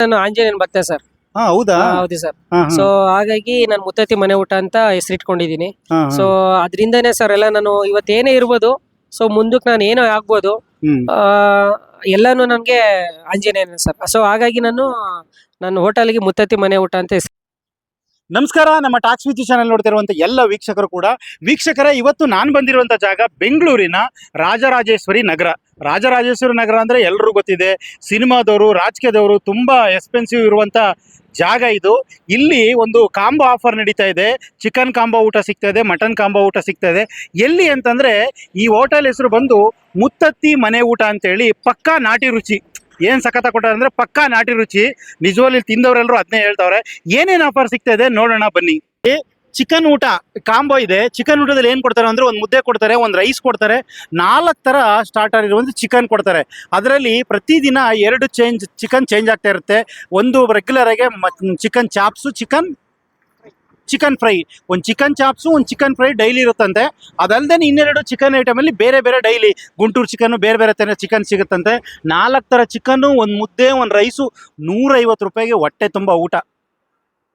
ನಾನು ಆಂಜನೇಯನ್ ಭಕ್ತ ಸರ್. ಹಾ ಹೌದಾ? ಹೌದು ಸರ್. ಹಾ, ಹಾ, ಸೊ ಹಾಗಾಗಿ ನಾನು ಮುತ್ತತ್ತಿ ಮನೆ ಊಟ ಅಂತ ಹೆಸರಿಟ್ಕೊಂಡಿದ್ದೀನಿ. ಹಾ, ಹಾ. ಸೊ ಅದರಿಂದನೇ ಸರ್ ಎಲ್ಲ ನಾನು ಇವತ್ತೇನೇ ಇರ್ಬೋದು ಸೊ ಮುಂದಕ್ಕೆ ನಾನು ಏನೋ ಆಗ್ಬೋದು ಹ್ಮ್. ಆ, ಎಲ್ಲಾನು ನನಗೆ ಆಂಜನೇಯನ ಸರ್. ಸೊ ಹಾಗಾಗಿ ನಾನು ನನ್ನ ಹೋಟೆಲ್ಗೆ ಮುತ್ತತ್ತಿ ಮನೆ ಊಟ ಅಂತ ಹೆಸರು ನಮಸ್ಕಾರ ನಮ್ಮ ಟಾಕ್ಸ್ ವಿಚಿ ಚಾನೆಲ್ ನೋಡ್ತಿರುವಂತ ಎಲ್ಲ ವೀಕ್ಷಕರು ಕೂಡ. ವೀಕ್ಷಕರ ಇವತ್ತು ನಾನು ಬಂದಿರುವಂತ ಜಾಗ ಬೆಂಗಳೂರಿನ ರಾಜರಾಜೇಶ್ವರಿ ನಗರ. ರಾಜರಾಜೇಶ್ವರಿ ನಗರ ಅಂದ್ರೆ ಎಲ್ಲರೂ ಗೊತ್ತಿದೆ. ಸಿನಿಮಾದವರು, ರಾಜಕೀಯದವರು ತುಂಬಾ ಎಕ್ಸ್ಪೆನ್ಸಿವ್ ಇರುವಂತ ಜಾಗ ಇದು. ಇಲ್ಲಿ ಒಂದು ಕಾಂಬೋ ಆಫರ್ ನಡೀತಾ ಇದೆ. ಚಿಕನ್ ಕಾಂಬೋ ಊಟ ಸಿಗ್ತಾ ಇದೆ, ಮಟನ್ ಕಾಂಬೋ ಊಟ ಸಿಗ್ತಾ ಇದೆ. ಎಲ್ಲಿ ಅಂತಂದ್ರೆ ಈ ಹೋಟೆಲ್ ಹೆಸರು ಬಂದು ಮುತ್ತತ್ತಿ ಮನೆ ಊಟ ಅಂತೇಳಿ ಪಕ್ಕಾ ನಾಟಿ ರುಚಿ. ಏನ್ ಸಖತ ಕೊಟ್ಟಾರೆ ಅಂದ್ರೆ ಪಕ್ಕಾ ನಾಟಿ ರುಚಿ. ನಿಜವಾಗ್ಲಿ ತಿಂದವರೆಲ್ಲರೂ ಅದನ್ನೇ ಹೇಳ್ತಾವ್ರೆ. ಏನೇನು ಆಫರ್ ಸಿಗ್ತಾ ಇದೆ ನೋಡೋಣ ಬನ್ನಿ. ಚಿಕನ್ ಊಟ ಕಾಂಬೋ ಇದೆ. ಚಿಕನ್ ಊಟದಲ್ಲಿ ಏನು ಕೊಡ್ತಾರೆ ಅಂದ್ರೆ ಒಂದು ಮುದ್ದೆ ಕೊಡ್ತಾರೆ, ಒಂದು ರೈಸ್ ಕೊಡ್ತಾರೆ. ನಾಲ್ಕು ಥರ ಸ್ಟಾರ್ಟರ್ ಇರುವಂಥ ಚಿಕನ್ ಕೊಡ್ತಾರೆ. ಅದರಲ್ಲಿ ಪ್ರತಿದಿನ ಎರಡು ಚೇಂಜ್ ಚಿಕನ್ ಚೇಂಜ್ ಆಗ್ತಾ ಇರುತ್ತೆ. ಒಂದು ರೆಗ್ಯುಲರ್ ಆಗಿ chicken chops, chicken chicken fry. ಒಂದು ಚಿಕನ್ ಚಾಪ್ಸು, ಒಂದು ಚಿಕನ್ ಫ್ರೈ ಡೈಲಿ ಇರುತ್ತಂತೆ. ಅದಲ್ಲದೆ ಇನ್ನೆರಡು ಚಿಕನ್ ಐಟಮಲ್ಲಿ ಬೇರೆ ಬೇರೆ ಡೈಲಿ ಗುಂಟೂರು ಚಿಕನ್ನು ಬೇರೆ ಬೇರೆ ಥರ ಚಿಕನ್ ಸಿಗುತ್ತಂತೆ. ನಾಲ್ಕು ಥರ ಚಿಕನ್ನು ಒಂದು ಮುದ್ದೆ, ಒಂದು ರೈಸು ನೂರೈವತ್ತು ರೂಪಾಯಿಗೆ ಹೊಟ್ಟೆ ತುಂಬ ಊಟ.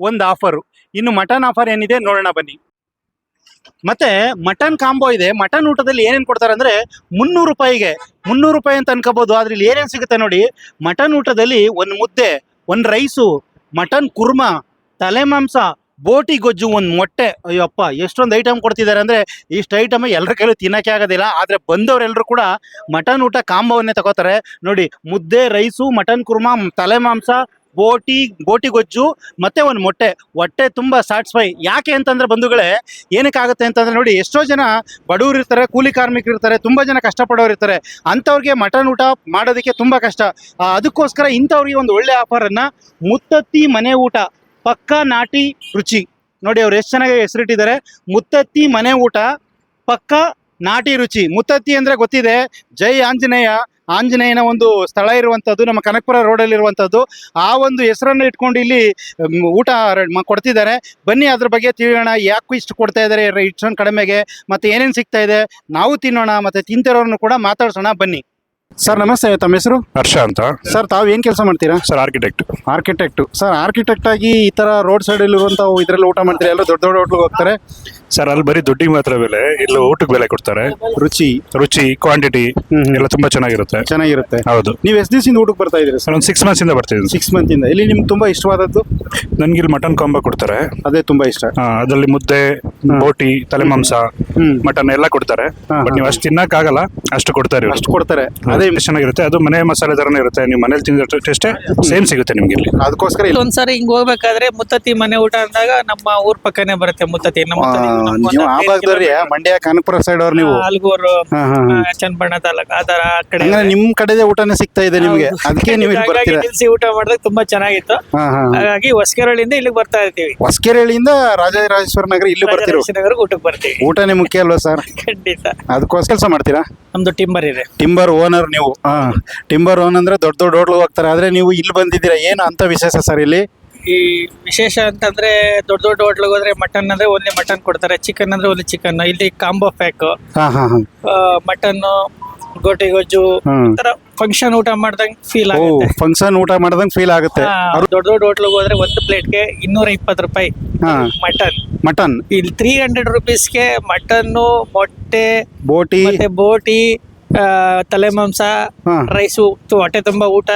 ಒಂದು ಆಫರು ಇನ್ನು ಮಟನ್ ಆಫರ್ ಏನಿದೆ ನೋಡೋಣ ಬನ್ನಿ. ಮತ್ತೆ ಮಟನ್ ಕಾಂಬೋ ಇದೆ. ಮಟನ್ ಊಟದಲ್ಲಿ ಏನೇನು ಕೊಡ್ತಾರೆ ಅಂದ್ರೆ ಮುನ್ನೂರು ರೂಪಾಯಿಗೆ, ಮುನ್ನೂರು ರೂಪಾಯಿ ಅಂತ ಅನ್ಕೋಬಹುದು ಆದ್ರೆ ಇಲ್ಲಿ ಏನೇನು ಸಿಗುತ್ತೆ ನೋಡಿ ಮಟನ್ ಊಟದಲ್ಲಿ ಒಂದು ಮುದ್ದೆ, ಒಂದು ರೈಸು ಮಟನ್ ಕುರ್ಮಾ, ತಲೆ ಮಾಂಸ, ಬೋಟಿ ಗೊಜ್ಜು, ಒಂದು ಮೊಟ್ಟೆ. ಅಯ್ಯಪ್ಪ, ಎಷ್ಟೊಂದು ಐಟಮ್ ಕೊಡ್ತಿದ್ದಾರೆ ಅಂದ್ರೆ ಇಷ್ಟು ಐಟಮ್ ಎಲ್ಲರ ಕೈಲೂ ತಿನ್ನೋಕ್ಕೆ ಆಗೋದಿಲ್ಲ. ಆದ್ರೆ ಬಂದವರೆಲ್ಲರೂ ಕೂಡ ಮಟನ್ ಊಟ ಕಾಂಬೋವನ್ನೇ ತಗೋತಾರೆ. ನೋಡಿ, ಮುದ್ದೆ ರೈಸು ಮಟನ್ ಕುರ್ಮಾ, ತಲೆ ಮಾಂಸ ಬೋಟಿ ಬೋಟಿ ಗೊಜ್ಜು, ಮತ್ತೆ ಒಂದು ಮೊಟ್ಟೆ. ಹೊಟ್ಟೆ ತುಂಬ ಸ್ಯಾಟಿಸ್ಫೈ ಯಾಕೆ ಅಂತಂದ್ರೆ ಬಂಧುಗಳೇ ಏನಕ್ಕಾಗುತ್ತೆ ಅಂತಂದ್ರೆ ನೋಡಿ, ಎಷ್ಟೋ ಜನ ಬಡವರು ಇರ್ತಾರೆ, ಕೂಲಿ ಕಾರ್ಮಿಕರು ಇರ್ತಾರೆ, ತುಂಬ ಜನ ಕಷ್ಟಪಡೋರು ಇರ್ತಾರೆ. ಅಂಥವ್ರಿಗೆ ಮಟನ್ ಊಟ ಮಾಡೋದಕ್ಕೆ ತುಂಬ ಕಷ್ಟ. ಅದಕ್ಕೋಸ್ಕರ ಇಂಥವ್ರಿಗೆ ಒಂದು ಒಳ್ಳೆ ಆಫರ್ ಅನ್ನ ಮುತ್ತತ್ತಿ ಮನೆ ಊಟ. ಪಕ್ಕಾ ನಾಟಿ ರುಚಿ. ನೋಡಿ, ಅವ್ರು ಎಷ್ಟು ಚೆನ್ನಾಗಿ ಹೆಸರಿಟ್ಟಿದ್ದಾರೆ. ಮುತ್ತತ್ತಿ ಮನೆ ಊಟ, ಪಕ್ಕಾ ನಾಟಿ ರುಚಿ. ಮುತ್ತತ್ತಿ ಅಂದ್ರೆ ಗೊತ್ತಿದೆ, ಜೈ ಆಂಜನೇಯ ಆಂಜನೇಯನ ಒಂದು ಸ್ಥಳ ಇರುವಂಥದ್ದು ನಮ್ಮ ಕನಕಪುರ ರೋಡ್ ಅಲ್ಲಿ ಇರುವಂತದ್ದು ಆ ಒಂದು ಹೆಸರನ್ನು ಇಟ್ಕೊಂಡು ಇಲ್ಲಿ ಊಟ ಕೊಡ್ತಿದ್ದಾರೆ. ಬನ್ನಿ ಅದ್ರ ಬಗ್ಗೆ ತಿಳಿಯೋಣ. ಯಾಕೆ ಇಷ್ಟು ಕೊಡ್ತಾ ಇದ್ದಾರೆ? ಇಷ್ಟೊಂದು ಕಡಿಮೆಗೆ, ಮತ್ತೆ ಏನೇನು ಸಿಗ್ತಾ ಇದೆ? ನಾವು ತಿನ್ನೋಣ, ಮತ್ತೆ ತಿಂತಿರೋರ್ನು ಕೂಡ ಮಾತಾಡ್ಸೋಣ. ಬನ್ನಿ. ಸರ್ ನಮಸ್ತೆ ತಮ್ಮ ಹೆಸರು? ಹರ್ಷ ಅಂತ. ಸರ್ ತಾವು ಏನು ಕೆಲಸ ಮಾಡ್ತೀರಾ? Sir architect architect sir architect ಆಗಿ ಈ ತರ ರೋಡ್ ಸೈಡ್ ಇರುವಂತ ಇದ್ರಲ್ಲಿ ಊಟ ಮಾಡ್ತೀರಾ? ಎಲ್ಲ ದೊಡ್ಡ ದೊಡ್ಡ ಹೋಟ್ಲಿಗೆ ಹೋಗ್ತಾರೆ? ಸರ್ ಅಲ್ಲಿ ಬರೀ ದುಡ್ಡಿಗೆ ಮಾತ್ರ ಬೆಲೆ ಇಲ್ಲಿ ಊಟಕ್ಕೆ ಬೆಲೆ ಕೊಡ್ತಾರೆ. ರುಚಿ. ರುಚಿ ಕ್ವಾಂಟಿಟಿ. ಎಲ್ಲ ತುಂಬಾ ಚೆನ್ನಾಗಿರುತ್ತೆ. ಚೆನ್ನಾಗಿರುತ್ತೆ. ಹೌದು. ನೀವು ಎಷ್ಟು ದಿವಸದಿಂದ ಊಟಕ್ಕೆ ಬರ್ತಾ ಇದ್ದೀರಾ ಸರ್? ಒಂದು ಸಿಕ್ಸ್ ಮಂತ್ಸ್ ಇಂದ ಬರ್ತಿದ್ದೀನಿ ಸಿಕ್ಸ್ ಮಂತ್ ಇಂದ. ಇಲ್ಲಿ ನಿಮ್ಗೆ ತುಂಬಾ ಇಷ್ಟವಾದದ್ದು? ನನ್ಗೆ ಇಲ್ಲಿ ಮಟನ್ ಕಾಂಬ ಕೊಡ್ತಾರೆ. ಅದೇ ತುಂಬಾ ಇಷ್ಟ. ಅದರಲ್ಲಿ ಮುದ್ದೆ ಬೋಟಿ ತಲೆ ಮಾಂಸ ಮಟನ್ ಎಲ್ಲ ಕೊಡ್ತಾರೆ. ಬಟ್ ನೀವು ಅಷ್ಟು ತಿನ್ನಕ್ಕಾಗಲ್ಲ ಅಷ್ಟು ಕೊಡ್ತಾರೆ. ಅಷ್ಟು ಕೊಡ್ತಾರೆ. ಅದೇ ಅದೇ ಚೆನ್ನಾಗಿರುತ್ತೆ ಅದು ಮನೆ ಮಸಾಲೆ ತರನೇ ಇರುತ್ತೆ. ನೀವು ಮನೇಲಿ ತಿಂದ ಟೇಸ್ಟ್ ಸೇಮ್ ಸಿಗುತ್ತೆ ನಿಮ್ಗೆ ಇಲ್ಲಿ. ಅದಕ್ಕೋಸ್ಕರ ಇಲ್ಲಿ ಒಂದ್ಸರಿ ಹಿಂಗ್ ಹೋಗ್ಬೇಕಾದ್ರೆ ಮುತ್ತತಿ ಮನೆ ಊಟ ಅಂದಾಗ ನಮ್ಮ ಊರ್ ಪಕ್ಕನೆ ಬರುತ್ತೆ ಮುತ್ತತಿ ನಮ್ಮ ಆ, ಮುತ್ತತ್ತಿ ನಮ್ಮ ನೀವು ಒಂದು ಆ ಐದು ಭಾಗದವ್ರಿ ಕಿಲೋಮೀಟರ್. ಮಂಡ್ಯ ಕನಕಪುರ ಸೈಡ್ ಅವ್ರು ನೀವು. ಆ, ಅಲ್ಗೂರು ಹಾ, ಹಾ, ಹಾ. ಆ, ಚನ್ನಪಣ್ಣ ತಾಲೂಕು ಆ ತರ ಆ ಕಡೆ ನಿಮ್ ಕಡೆದೇ ಊಟನೇ ಸಿಗ್ತಾ ಇದೆ ನಿಮ್ಗೆ. ಹೌದು. ಅದಕ್ಕೆ ನೀವು ಇಲ್ಲಿ ಹಾಗಾಗಿ ಬರ್ತೀರಾ? ನಿಲ್ಸಿ ಊಟ ಮಾಡಿದಾಗ ತುಂಬಾ ಚೆನ್ನಾಗಿತ್ತು. ಹಾ ಹಾ ಹಾಗಾಗಿ ಹೊಸಕೆರಳಿಂದ ಇಲ್ಲಿಗೆ ಬರ್ತಾ ಇರ್ತೀವಿ. ಹೊಸಕೆರೆಹಳ್ಳಿಯಿಂದ ರಾಜರಾಜೇಶ್ವರ ನಗರ ಇಲ್ಲಿ ಬರ್ತಿರೋ? ರಾಜರಾಜೇಶ್ವರಿ ಊಟಕ್ಕೆ ಬರ್ತೀವಿ. ಊಟನೇ ಮುಖ್ಯ ಅಲ್ವಾ ಸರ್? ಖಂಡಿತ. ಅದಕ್ಕೋಸ್ಕರ ಕೆಲಸ ಮಾಡ್ತೀರಾ? ನಮ್ದು ಟಿಂಬರ್ ಇದೆ. ಟಿಂಬರ್ ಓನರ್ ನೀವು? ಹಾ ಟಿಂಬರ್ ಓನ್ ಅಂದ್ರೆ ದೊಡ್ಡ ದೊಡ್ಡ ಹೋಟ್ಲ್ ಹೋಗ್ತಾರೆ. ಆದ್ರೆ ನೀವು ಇಲ್ಲಿ ಬಂದಿದ್ದೀರಾ? ಏನು ಅಂತ ವಿಶೇಷ ಸರ್ ಇಲ್ಲಿ? ಈ ವಿಶೇಷ ಅಂತಂದ್ರೆ ದೊಡ್ಡ ದೊಡ್ಡ ಹೋಟ್ಲಿಗೆ ಹೋದ್ರೆ ಮಟನ್ ಅಂದ್ರೆ ಒಂದೇ ಮಟನ್ ಕೊಡ್ತಾರೆ. ಚಿಕನ್ ಅಂದ್ರೆ ಒಂದೇ ಚಿಕನ್. ಇಲ್ಲಿ ಕಾಂಬೋ ಪ್ಯಾಕ್. ಹಾ ಹಾ ಹಾ. ಮಟನ್ ಗೋಟಿ ಗೊಜ್ಜು ಹ್ಮ್ ತರ ಫಂಕ್ಷನ್ ಊಟ ಮಾಡ್ದಂಗ್ ಫೀಲ್ ಓ ಆಗುತ್ತೆ. ಫಂಕ್ಷನ್ ಊಟ ಮಾಡ್ದಂಗೆ ಫೀಲ್ ಆಗುತ್ತೆ. ಹಾ, ದೊಡ್ಡ ದೊಡ್ಡ ಹೋಟ್ಲಿಗೆ ಹೋದ್ರೆ ಒಂದು ಪ್ಲೇಟ್ಗೆ ಇನ್ನೂರ ಇಪ್ಪತ್ತು ರೂಪಾಯಿ ಹಾ. ಮಟನ್. ಮಟನ್? ಇಲ್ಲಿ ತ್ರೀ ಹಂಡ್ರೆಡ್ ರುಪೀಸ್ಗೆ ಮಟನ್ನು ಮೊಟ್ಟೆ ಬೋಟಿ. ಮತ್ತೆ ಬೋಟಿ ತಲೆ ಮಾಂಸ ರೈಸು ಹೊಟ್ಟೆ ತುಂಬಾ ಊಟ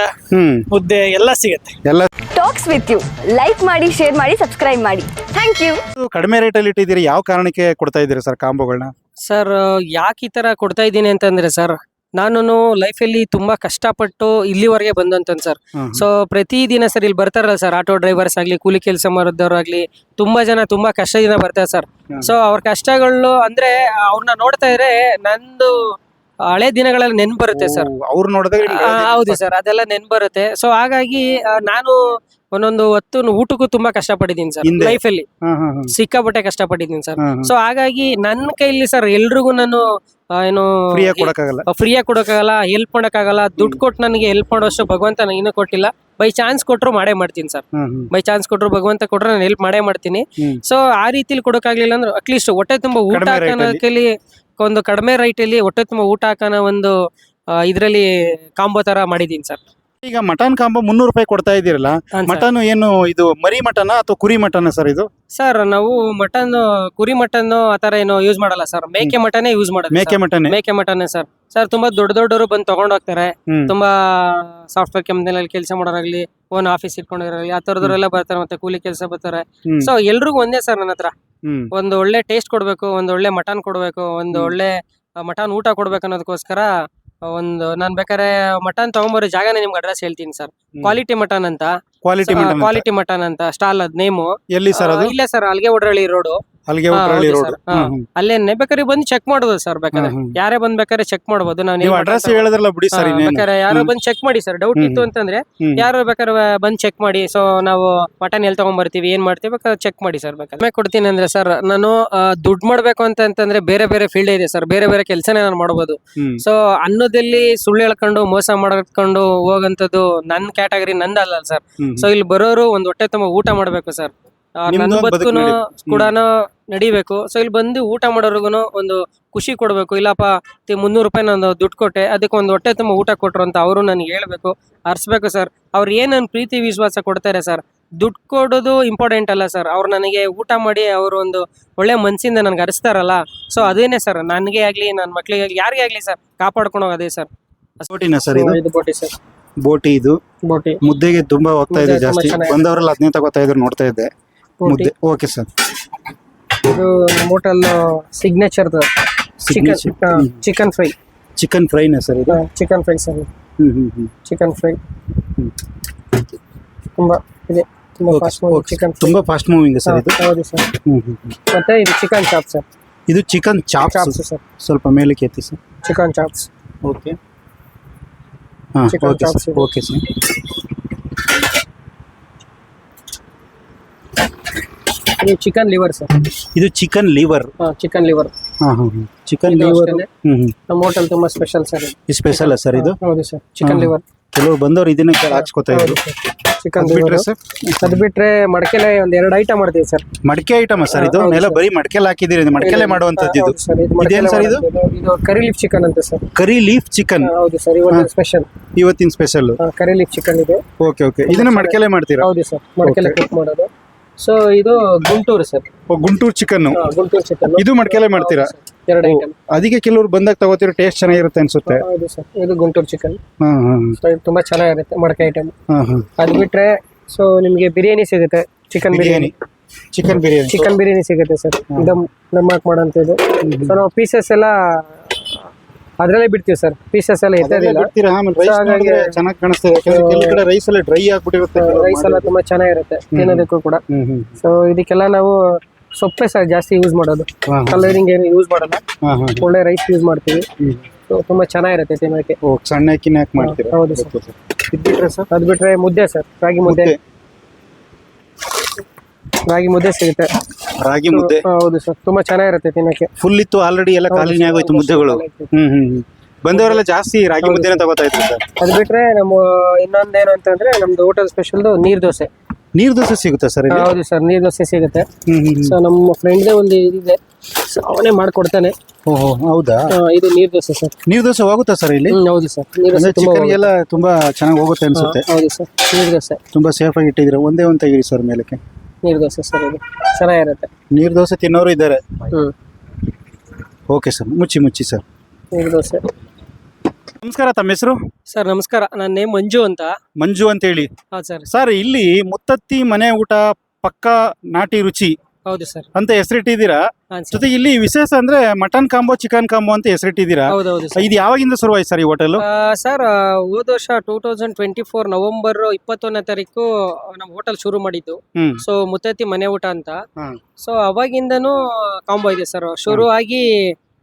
ಮುದ್ದೆ ಎಲ್ಲ ಸಿಗುತ್ತೆ. ಎಲ್ಲ ಟಾಕ್ಸ್ ವಿತ್ ಯು ಲೈಕ್ ಮಾಡಿ ಶೇರ್ ಮಾಡಿ ಸಬ್ಸ್ಕ್ರೈಬ್ ಮಾಡಿ. ಥ್ಯಾಂಕ್ ಯು ಕಡಿಮೆ ರೇಟಲ್ಲಿ ಇಟ್ಟಿದ್ದೀರಿ ಯಾವ ಕಾರಣಕ್ಕೆ ಕೊಡ್ತಾ ಇದ್ದೀರಿ ಸರ್ ಕಾಂಬೋಗಳನ್ನ ಸರ್ ಯಾಕೆ ಈ ತರ ಕೊಡ್ತಾ ಇದ್ದೀನಿ ಅಂತಂದ್ರೆ ಸರ್ ನಾನು ಲೈಫಲ್ಲಿ ತುಂಬಾ ಕಷ್ಟಪಟ್ಟು ಇಲ್ಲಿವರೆಗೆ ಬಂದಂತಂದ್ ಸರ್. ಸೊ ಪ್ರತಿದಿನ ಸರ್ ಇಲ್ಲಿ ಬರ್ತಾರಲ್ಲ ಸರ್ ಆಟೋ ಡ್ರೈವರ್ಸ್ ಆಗ್ಲಿ ಕೂಲಿ ಕೆಲಸ ಮಾಡೋದವ್ರಾಗ್ಲಿ ತುಂಬಾ ಜನ ತುಂಬಾ ಕಷ್ಟದಿಂದ ಬರ್ತಾರೆ ಸರ್. ಸೊ ಅವ್ರ ಕಷ್ಟಗಳು ಅಂದ್ರೆ ಅವ್ರನ್ನ ನೋಡ್ತಾ ಇದ್ರೆ ನಂದು ಹಳೆ ದಿನಗಳಲ್ಲಿ ನೆನ್ ಬರುತ್ತೆ ಸರ್. ಅವ್ರು ನೋಡಿದಾಗ ಆ, ಹೌದು ಸರ್ ಅದೆಲ್ಲ ನೆನ್ ಬರುತ್ತೆ. ಸೊ ಹಾಗಾಗಿ ಆ, ನಾನು ಒಂದೊಂದು ಹೊತ್ತು ಊಟಕ್ಕೂ ತುಂಬಾ ಕಷ್ಟಪಟ್ಟಿದ್ದೀನಿ ಸರ್ ಲೈಫ್ ಅಲ್ಲಿ ಸಿಕ್ಕಾಪಟ್ಟೆ ಕಷ್ಟ ಪಡಿದೀನಿ ಸಿಕ್ಕಾಪಟ್ಟೆ ಕಷ್ಟಪಟ್ಟಿದ್ದೀನಿ ಸರ್. ಹಾ, ಹಾ. ಸೊ ಹಾಗಾಗಿ ನನ್ನ ಕೈಲಿ ಸರ್ ಎಲ್ರಿಗೂ ನಾನು ಆ, ಏನು ಫ್ರೀಯಾಗಿ ಕೊಡಕ್ಕಾಗಲ್ಲ. ಫ್ರೀಯಾಗಿ ಕೊಡೋಕ್ಕಾಗಲ್ಲ ಹೆಲ್ಪ್ ಮಾಡೋಕ್ಕಾಗಲ್ಲ ದುಡ್ಡು ಕೊಟ್ಟು ನನಗೆ ಹೆಲ್ಪ್ ಮಾಡೋಷ್ಟು ಭಗವಂತ ನನಗೆ ಇನ್ನೂ ಕೊಟ್ಟಿಲ್ಲ. ಬೈ ಚಾನ್ಸ್ ಕೊಟ್ಟರು ಮಾಡೇ ಮಾಡ್ತೀನಿ ಸರ್. ಹ್ಮ್ ಹ್ಮ್. ಬೈ ಚಾನ್ಸ್ ಕೊಟ್ಟರು ಭಗವಂತ ಕೊಟ್ಟರೆ ನಾನು ಹೆಲ್ಪ್ ಮಾಡೇ ಮಾಡ್ತೀನಿ. ಹ್ಮ್. ಸೊ ಆ ರೀತಿಲಿ ಕೊಡೋಕ್ಕಾಗ್ಲಿಲ್ಲ ಅಂದ್ರೆ ಅಟ್ಲೀಸ್ಟ್ ಹೊಟ್ಟೆ ತುಂಬ ಊಟ ಕಡಿಮೆ rate ಅಲ್ಲಿ. ಹಾಕೋಣಕಲ್ಲಿ ಒಂದು ಕಡಿಮೆ ರೈಟ್ ಹೊಟ್ಟೆ ತುಂಬ ಊಟ ಹಾಕೋಣ ಒಂದು ಇದರಲ್ಲಿ ಕಾಂಬೋ ತರ ಮಾಡಿದ್ದೀನಿ ಸರ್. ಈಗ ಮಟನ್ ಕಾಂಬೋ ಮುನ್ನೂರು ರೂಪಾಯಿ ಕೊಡ್ತಾ ಇದ್ದೀರಲ್ಲ ಮಟನ್ ಏನು ಇದು ಮರಿ ಮಟನ್ ಅಥವಾ ಕುರಿ ಮಟನ್ ಸರ್ ಇದು? ಸರ್ ನಾವು ಮಟನ್ ಕುರಿ ಮಟನ್ ಆತರ ಏನು ಯೂಸ್ ಮಾಡಲ್ಲ ಸರ್. ಮೇಕೆ ಮಟನ್ ಯೂಸ್ ಮಾಡೋದು ಮೇಕೆ. ಮಟನ್? ಮೇಕೆ ಮಟನ್ ಸರ್. ಸರ್ ತುಂಬಾ ದೊಡ್ಡ ದೊಡ್ಡವರು ಬಂದು ತಗೊಂಡ್ ಹೋಗ್ತಾರೆ. ತುಂಬಾ ಸಾಫ್ಟ್ವೇರ್ ಕಂಪ್ನಿ ಕೆಲಸ ಮಾಡೋರಾಗ್ಲಿ ಓನ್ ಆಫೀಸ್ ಇಟ್ಕೊಂಡಿರಲಿ ಆ ತರದವರೆಲ್ಲ ಬರ್ತಾರೆ ಮತ್ತೆ ಕೂಲಿ ಕೆಲಸ ಬರ್ತಾರೆ. ಸೊ ಎಲ್ರಿಗೂ ಒಂದೇ ಸರ್ ನನ್ನ ಹತ್ರ. ಒಂದು ಒಳ್ಳೆ ಟೇಸ್ಟ್ ಕೊಡ್ಬೇಕು ಒಂದು ಒಳ್ಳೆ ಮಟನ್ ಕೊಡ್ಬೇಕು ಒಂದು ಹ್ಮ್. ಒಳ್ಳೆ ಮಟನ್ ಊಟ ಕೊಡ್ಬೇಕು ಅನ್ನೋದಕ್ಕೋಸ್ಕರ ಒಂದು ನಾನ್ ಬೇಕಾದ್ರೆ ಮಟನ್ ತಗೊಂಬರೋ ಜಾಗನೇ ನಿಮ್ಗೆ ಅಡ್ರೆಸ್ ಹೇಳ್ತೀನಿ ಸರ್ ಕ್ವಾಲಿಟಿ ಮಟನ್ ಅಂತ. ಕ್ವಾಲಿಟಿ ಮಟನ್ ಕ್ವಾಲಿಟಿ ಮಟನ್ ಅಂತ. ಸ್ಟಾಲ್ ಅದ್ ನೇಮು ಎಲ್ಲಿ ಸರ್ ಅದು? ಇಲ್ಲೇ ಸರ್ ಅಲ್ಗೆ ಒಡ್ರಳ್ಳಿ ರೋಡ್ ಅಲ್ಲಿಗೆ ರೋಡ್. ಹಾ. ಬೇಕಾದ್ರೆ ಬಂದು ಚೆಕ್ ಮಾಡೋದು ಸರ್ ಬೇಕಾದ್ರೆ. ಯಾರೇ ಬಂದ್ ಬೇಕಾದ್ರೆ ಚೆಕ್ ಮಾಡಬಹುದು ನಾವು ನೀವು ಅಡ್ರೆಸ್ ಹೇಳಿದ್ರಲ್ಲ ಬಿಡಿ ಸರ್ ಬೇಕಾದ್ರೆ ಯಾರೋ. ಬಂದ್ ಚೆಕ್ ಮಾಡಿ ಸರ್ ಡೌಟ್ ಇತ್ತು ಅಂತಂದ್ರೆ ಯಾರೋ ಬೇಕಾದ್ರೆ ಬಂದ್ ಚೆಕ್ ಮಾಡಿ. ಸೊ ನಾವು ಮಟನ್ ಎಲ್ಲಿ ತಗೊಂಡ್ ಬರ್ತೀವಿ ಏನ್ ಮಾಡ್ತೀವಿ ಬೇಕಾದ್ರೆ ಚೆಕ್ ಮಾಡಿ ಸರ್ ಬೇಕಾದ್ರೆ. ಕೊಡ್ತೀನಿ ಅಂದ್ರೆ ಸರ್ ನಾನು ದುಡ್ಡು ಮಾಡ್ಬೇಕು ಅಂತ ಅಂತಂದ್ರೆ ಬೇರೆ ಬೇರೆ ಫೀಲ್ಡ್ ಇದೆ ಸರ್ ಬೇರೆ ಬೇರೆ ಕೆಲಸನೇ ನಾನು ಮಾಡಬಹುದು ಸೊ ಅನ್ನೋದಲ್ಲಿ ಸುಳ್ಳು ಹೇಳ್ಕೊಂಡು ಮೋಸ ಮಾಡ್ಕೊಂಡು ಹೋಗಂತದ್ದು ನನ್ನ ಕ್ಯಾಟಗರಿ ನಂದಲ್ಲ ಸರ್. ಸೊ ಇಲ್ಲಿ ಬರೋರು ಒಂದ್ ಹೊಟ್ಟೆ ತುಂಬ ಊಟ ಮಾಡ್ಬೇಕು ಸರ್ ನನ್ನ ಒಂದ್ ಬದುಕು ಬದುಕುನು ನಡಿ- ಕೂಡ ನಡಿಬೇಕು. ಸೊ ಇಲ್ಲಿ ಬಂದು ಊಟ ಮಾಡೋರ್ಗುನು ಒಂದು ಖುಷಿ ಕೊಡ್ಬೇಕು. ಇಲ್ಲಪ್ಪ ಮುನ್ನೂರು ರೂಪಾಯಿ ನಾನು ದುಡ್ಡು ಕೊಟ್ಟೆ. ಅದಕ್ಕೆ ಒಂದು ಹೊಟ್ಟೆ ತುಂಬ ಊಟ ಕೊಟ್ರು ಅಂತ ಅವರು ನನಗೆ ಹೇಳ್ಬೇಕು. ಅರ್ಸ್ಬೇಕು ಸರ್. ಅವ್ರು ಏನ್ ನನ್ ಪ್ರೀತಿ ವಿಶ್ವಾಸ ಕೊಡ್ತಾರೆ ಸರ್ ದುಡ್ಡು ಕೊಡೋದು ಇಂಪಾರ್ಟೆಂಟ್ ಅಲ್ಲ ಸರ್. ಅವ್ರು ನನಗೆ ಊಟ ಮಾಡಿ ಅವರು ಒಂದು ಒಳ್ಳೆ ಮನ್ಸಿಂದ ನನಗೆ ಅರಿಸ್ತಾರಲ್ಲ ಸೊ ಅದೇನೆ ಸರ್. ನನಗೆ ಆಗ್ಲಿ ನನ್ನ ಮಕ್ಳಿಗೆ ಆಗ್ಲಿ ಯಾರಿಗೇ ಆಗ್ಲಿ ಸರ್ ಕಾಪಾಡ್ಕೊಂಡು ಹೋಗೋದೇ ಸರ್. ಬೋಟಿನ ಸರ್ ಇದು? ಇದು ಬೋಟಿ ಸರ್. ಬೋಟಿ ಇದು? ಬೋಟಿ. ಮುದ್ದೆಗೆ ತುಂಬಾ ಹೋಗ್ತಾ ಇದೆ ಮುದ್ದೆ ತುಂಬಾ ಜಾಸ್ತಿ. ಚೆನ್ನಾಗಿದೆ. ಬಂದವರೆಲ್ಲ ಅದನ್ನೇ ತಗೋತಾ ಇದ್ರು ನೋಡ್ತಾ ಇದ್ದೆ. ಮುದ್ದೆ. ಓಕೆ ಸರ್ ಇದು hotel signature chicken chicken fry chicken ಫ್ರೈನಾ sir ಇದು? ಚಿಕನ್ ಫ್ರೈ ಸರ್ ಹ್ಮ್ ಹ್ಮ್ ಹ್ಮ್. ಚಿಕನ್ ಫ್ರೈ ಹ್ಮ್. ತುಂಬಾ ಇದೆ. ತುಂಬಾ Okay, ಫಾಸ್ಟ್ okay. ಚಿಕನ್ ತುಂಬಾ ಫಾಸ್ಟ್ ಮೂವಿಂಗ್ ಸರ್ ಇದು? ಹೌದು ಸರ್ ಹ್ಮ್ ಹ್ಮ್ ಹ್ಮ್. ಮತ್ತೆ ಇದು ಚಿಕನ್ ಚಾಪ್ ಸರ್ ಇದು ಚಿಕನ್ ಚಾಪ್ಸ್ ಚಾಪ್ಸ್ ಸರ್ ಸ್ವಲ್ಪ ಮೇಲಕ್ಕೆ ಎತ್ತಿ ಸರ್ ಚಿಕನ್ ಚಾಪ್ಸ್ ಓಕೆ ಹಾಂ Chicken ಓಕೆ chops ಸರ್ ಇದೆ. ಓಕೆ ಸರ್ ಇದು ಚಿಕನ್ ಲಿವರ್ ಸರ್ ಇದು chicken liver chicken liver chicken liver ನಮ್ಮ ಹೋಟೆಲ್ ತುಂಬಾ ಸ್ಪೆಷಲ್ ಸರ್ ಸ್ಪೆಷಲ್ ಸರ್ ಇದು? ಹೌದು ಸರ್ ಚಿಕನ್ ಲಿವರ್ ಕೆಲವು ಬಂದವರು ಇದನ್ನ ಹಾಕ್ಸ್ಕೊತಾ ಇದ್ರು. ಚಿಕನ್ ಬಿಟ್ರೆ ಲಿವರ್ ಸರ್ ಅದು ಬಿಟ್ರೆ ಮಡಕೆಲೆ ಒಂದ್ ಎರಡು ಐಟಮ್ ಮಾಡ್ತೀವಿ ಸರ್ ಮಡಕೆ ಐಟಮ್ ಸರ್ ಇದು ಎಲ್ಲ. ಬರೀ ಮಡಕೆಲೆ ಹಾಕಿದಿರಿ ಮಡಕೆಲೆ ಮಾಡುವಂತದ್ದು ಇದು. ಹೌದು ಸರ್ ಇದು ಇದೇನ್ ಸರ್ ಇದು? ಇದು ಕರಿ ಲೀಫ್ ಚಿಕನ್ ಅಂತ ಸರ್ ಕರಿ ಲೀಫ್ ಚಿಕನ್ ಹೌದು ಸರ್ ಇವತ್ತು ಸ್ಪೆಷಲ್ ಇವತ್ತಿನ ಸ್ಪೆಷಲ್ ಕರಿ ಲೀಫ್ ಚಿಕನ್ ಇದೆ. ಓಕೆ ಓಕೆ ಇದನ್ನ ಮಡಕೆಲೆ ಮಾಡ್ತೀರಾ? ಹೌದು ಸರ್ ಮಡಕೆಲೆ ಕುಕ್ ಮಾಡೋದು. ಸೊ ಇದು Guntur sir. Guntur chicken Guntur chicken ಇದು ಮಡಿಕೆಲೆ ಮಾಡ್ತೀರಾ? ಎರಡು ಐಟಮ್ ಅದಕ್ಕೆ ಕೆಲವರು ಬಂದಾಗ ತಗೋತಿರೋ ಟೇಸ್ಟ್ ಚೆನ್ನಾಗಿರುತ್ತೆ ಅನ್ಸುತ್ತೆ. ಹೌದು ಸರ್. ಇದು ಗುಂಟೂರು ಚಿಕನ್ ತುಂಬಾ ಚೆನ್ನಾಗಿರುತ್ತೆ ಮಡಕೆ ಐಟಮ್ ಅದು ಬಿಟ್ರೆ ಸೊ ನಿಮಗೆ ಬಿರಿಯಾನಿ ಸಿಗುತ್ತೆ. Chicken biryani. Biryani. Chicken biryani. Chicken biryani ಸಿಗುತ್ತೆ ಸರ್. ದಮ್ ದಮ್ ಹಾಕಿ ಮಾಡೋಂಥದ್ದು. ಸೊ ನಾವು ಪೀಸಸ್ ಎಲ್ಲ ಅದರಲ್ಲೇ ಬಿಡ್ತೀವಿ ಸರ್ ಪೀಸಸ್ ಎಲ್ಲ ಅದೆಲ್ಲ ಬಿಡ್ತೀರಾ? ಆಮೇಲೆ ರೈಸ್ ಹಾಗಾಗಿ- ಚೆನ್ನಾಗಿ ಕಾಣಿಸ್ತದೆ. ಯಾಕಂದ್ರೆ ಕೆಲವು ಕಡೆ ರೈಸ್ ಎಲ್ಲ ಡ್ರೈ ಆಗ್ಬಿಟ್ಟಿರುತ್ತೆ. ರೈಸ್ ಎಲ್ಲ ತುಂಬಾ ಚೆನ್ನಾಗಿರುತ್ತೆ ತಿನ್ನೋದಕ್ಕೂ ಕೂಡ. ಸೊ ಇದಕ್ಕೆಲ್ಲ ನಾವು ಸೊಪ್ಪೆ ಸರ್ ಜಾಸ್ತಿ ಯೂಸ್ ಮಾಡೋದು. ಕಲರಿಂಗ್ ಏನು ಯೂಸ್ ಮಾಡಲ್ಲ. ಒಳ್ಳೆ ರೈಸ್ ಯೂಸ್ ಮಾಡ್ತೀವಿ. ಸೊ ತುಂಬಾ ಚೆನ್ನಾಗಿರುತ್ತೆ ತಿನ್ನೋಕೆ. ಸಣ್ಣ ಅಕ್ಕಿನ ಹಾಕಿ ಮಾಡ್ತೀರಾ? ಹೌದು ಸರ್. ಇದು ಬಿಟ್ರೆ ಸರ್? ಅದು ಬಿಟ್ರೆ ಮುದ್ದೆ ಸರ್ ರಾಗಿ ಮುದ್ದೆ. ರಾಗಿ ಮುದ್ದೆ ಸಿಗುತ್ತೆ. ರಾಗಿ ಮುದ್ದೆ? ಹೌದು ಸರ್. ತುಂಬಾ ಚೆನ್ನಾಗಿರುತ್ತೆ ತಿನ್ನಕ್ಕೆ. ಫುಲ್ ಇತ್ತು ಆಲ್ರೆಡಿ ಎಲ್ಲ ಖಾಲಿನೇ ಆಗೋಯ್ತು ಮುದ್ದೆಗಳು. ಹ್ಮ್ ಹ್ಮ್ ಹ್ಮ್. ಬಂದವರೆಲ್ಲ ಜಾಸ್ತಿ ರಾಗಿ ಮುದ್ದೆನೇ ತಗೋತಾ ಇದ್ರು ಸರ್. ಅದು ಬಿಟ್ರೆ ನಮ್ಮ ಇನ್ನೊಂದೇನು ಅಂತಂದ್ರೆ ನಮ್ದು ಹೋಟೆಲ್ ಸ್ಪೆಷಲ್ ನೀರ್ ದೋಸೆ. ನೀರ್ ದೋಸೆ ಸಿಗುತ್ತೆ ಸರ್ ಇಲ್ಲಿ? ಹೌದು ಸರ್ ನೀರ್ ದೋಸೆ ಸಿಗುತ್ತೆ. ಹ್ಮ್ ಹ್ಮ್ ಸೊ ನಮ್ಮ ಫ್ರೆಂಡ್ ಒಂದು ಇದಿದೆ ಸೊ ಅವನೇ ಮಾಡ್ಕೊಡ್ತಾನೆ. ಓಹೋ ಹೌದಾ? ಆ, ಇದು ನೀರ್ ದೋಸೆ ಸರ್. ನೀರ್ ದೋಸೆ ಹೋಗುತ್ತಾ ಸರ್ ಇಲ್ಲಿ? ಹ್ಮ್ ಹೌದು ಸರ್. ನೀರ್ ಅಂದ್ರೆ ದೋಸೆ ತುಂಬಾ ಚಿಕನ್ ಎಲ್ಲ ತುಂಬಾ ಚೆನ್ನಾಗಿ ಹೋಗುತ್ತೆ ಅನ್ಸುತ್ತೆ. ಹೌದು ಸರ್. ನೀರ್ ದೋಸೆ. ತುಂಬಾ ಸೇಫ್ ಆಗಿ ಇಟ್ಟಿದ್ದೀರಾ? ಒಂದೇ ಒಂದು ತೆಗೀರಿ ಸರ್ ಮೇಲಕ್ಕೆ. ನೀರ್ ದೋಸೆ ಸರ್ ಇದು. ಚೆನ್ನಾಗಿರುತ್ತೆ. ನೀರು ದೋಸೆ ತಿನ್ನೋರು ಇದ್ದಾರೆ. ಓಕೆ ಸರ್ ಮುಚ್ಚಿ ಮುಚ್ಚಿ ಸರ್. ನೀರು ದೋಸೆ. ನಮಸ್ಕಾರ ತಮ್ಮ ಹೆಸರು? ಸರ್ ನಮಸ್ಕಾರ. ನನ್ನ ನೇಮ್ ಮಂಜು ಅಂತ. ಮಂಜು ಅಂತ ಹೇಳಿ ಹಾ ಸರ್. ಸರ್ ಇಲ್ಲಿ ಮುತ್ತತ್ತಿ ಮನೆ ಊಟ ಪಕ್ಕ ನಾಟಿ ರುಚಿ. ಹೌದು ಸರ್. ಅಂತ ಹೆಸರಿಟ್ಟಿದ್ದೀರಾ? ಜೊತೆ ಜೊತೆಗೆ ಇಲ್ಲಿ ವಿಶೇಷ ಅಂದ್ರೆ ಮಟನ್ ಕಾಂಬೋ ಚಿಕನ್ ಕಾಂಬೋ ಅಂತ ಹೆಸರಿಟ್ಟಿದ್ದೀರಾ? ಹೌದೌದು ಸರ್. ಇದು ಯಾವಾಗಿಂದ ಶುರುವಾಯ್ತು ಸರ್ ಈ ಹೋಟೆಲ್ ಸರ್ ಹೋದ ವರ್ಷ two thousand twenty four November ಇಪ್ಪತ್ತೊಂದನೇ ತಾರೀಕು ನಮ್ಮ ಹೋಟೆಲ್ ಶುರು ಮಾಡಿದ್ದು. ಹ್ಮ್. ಸೊ ಮುತ್ತತ್ತಿ ಮನೆ ಊಟ ಅಂತ. ಸೊ ಅವಾಗಿಂದನೂ ಕಾಂಬೋ ಇದೆ ಸರ್. ಶುರು ಆಗಿ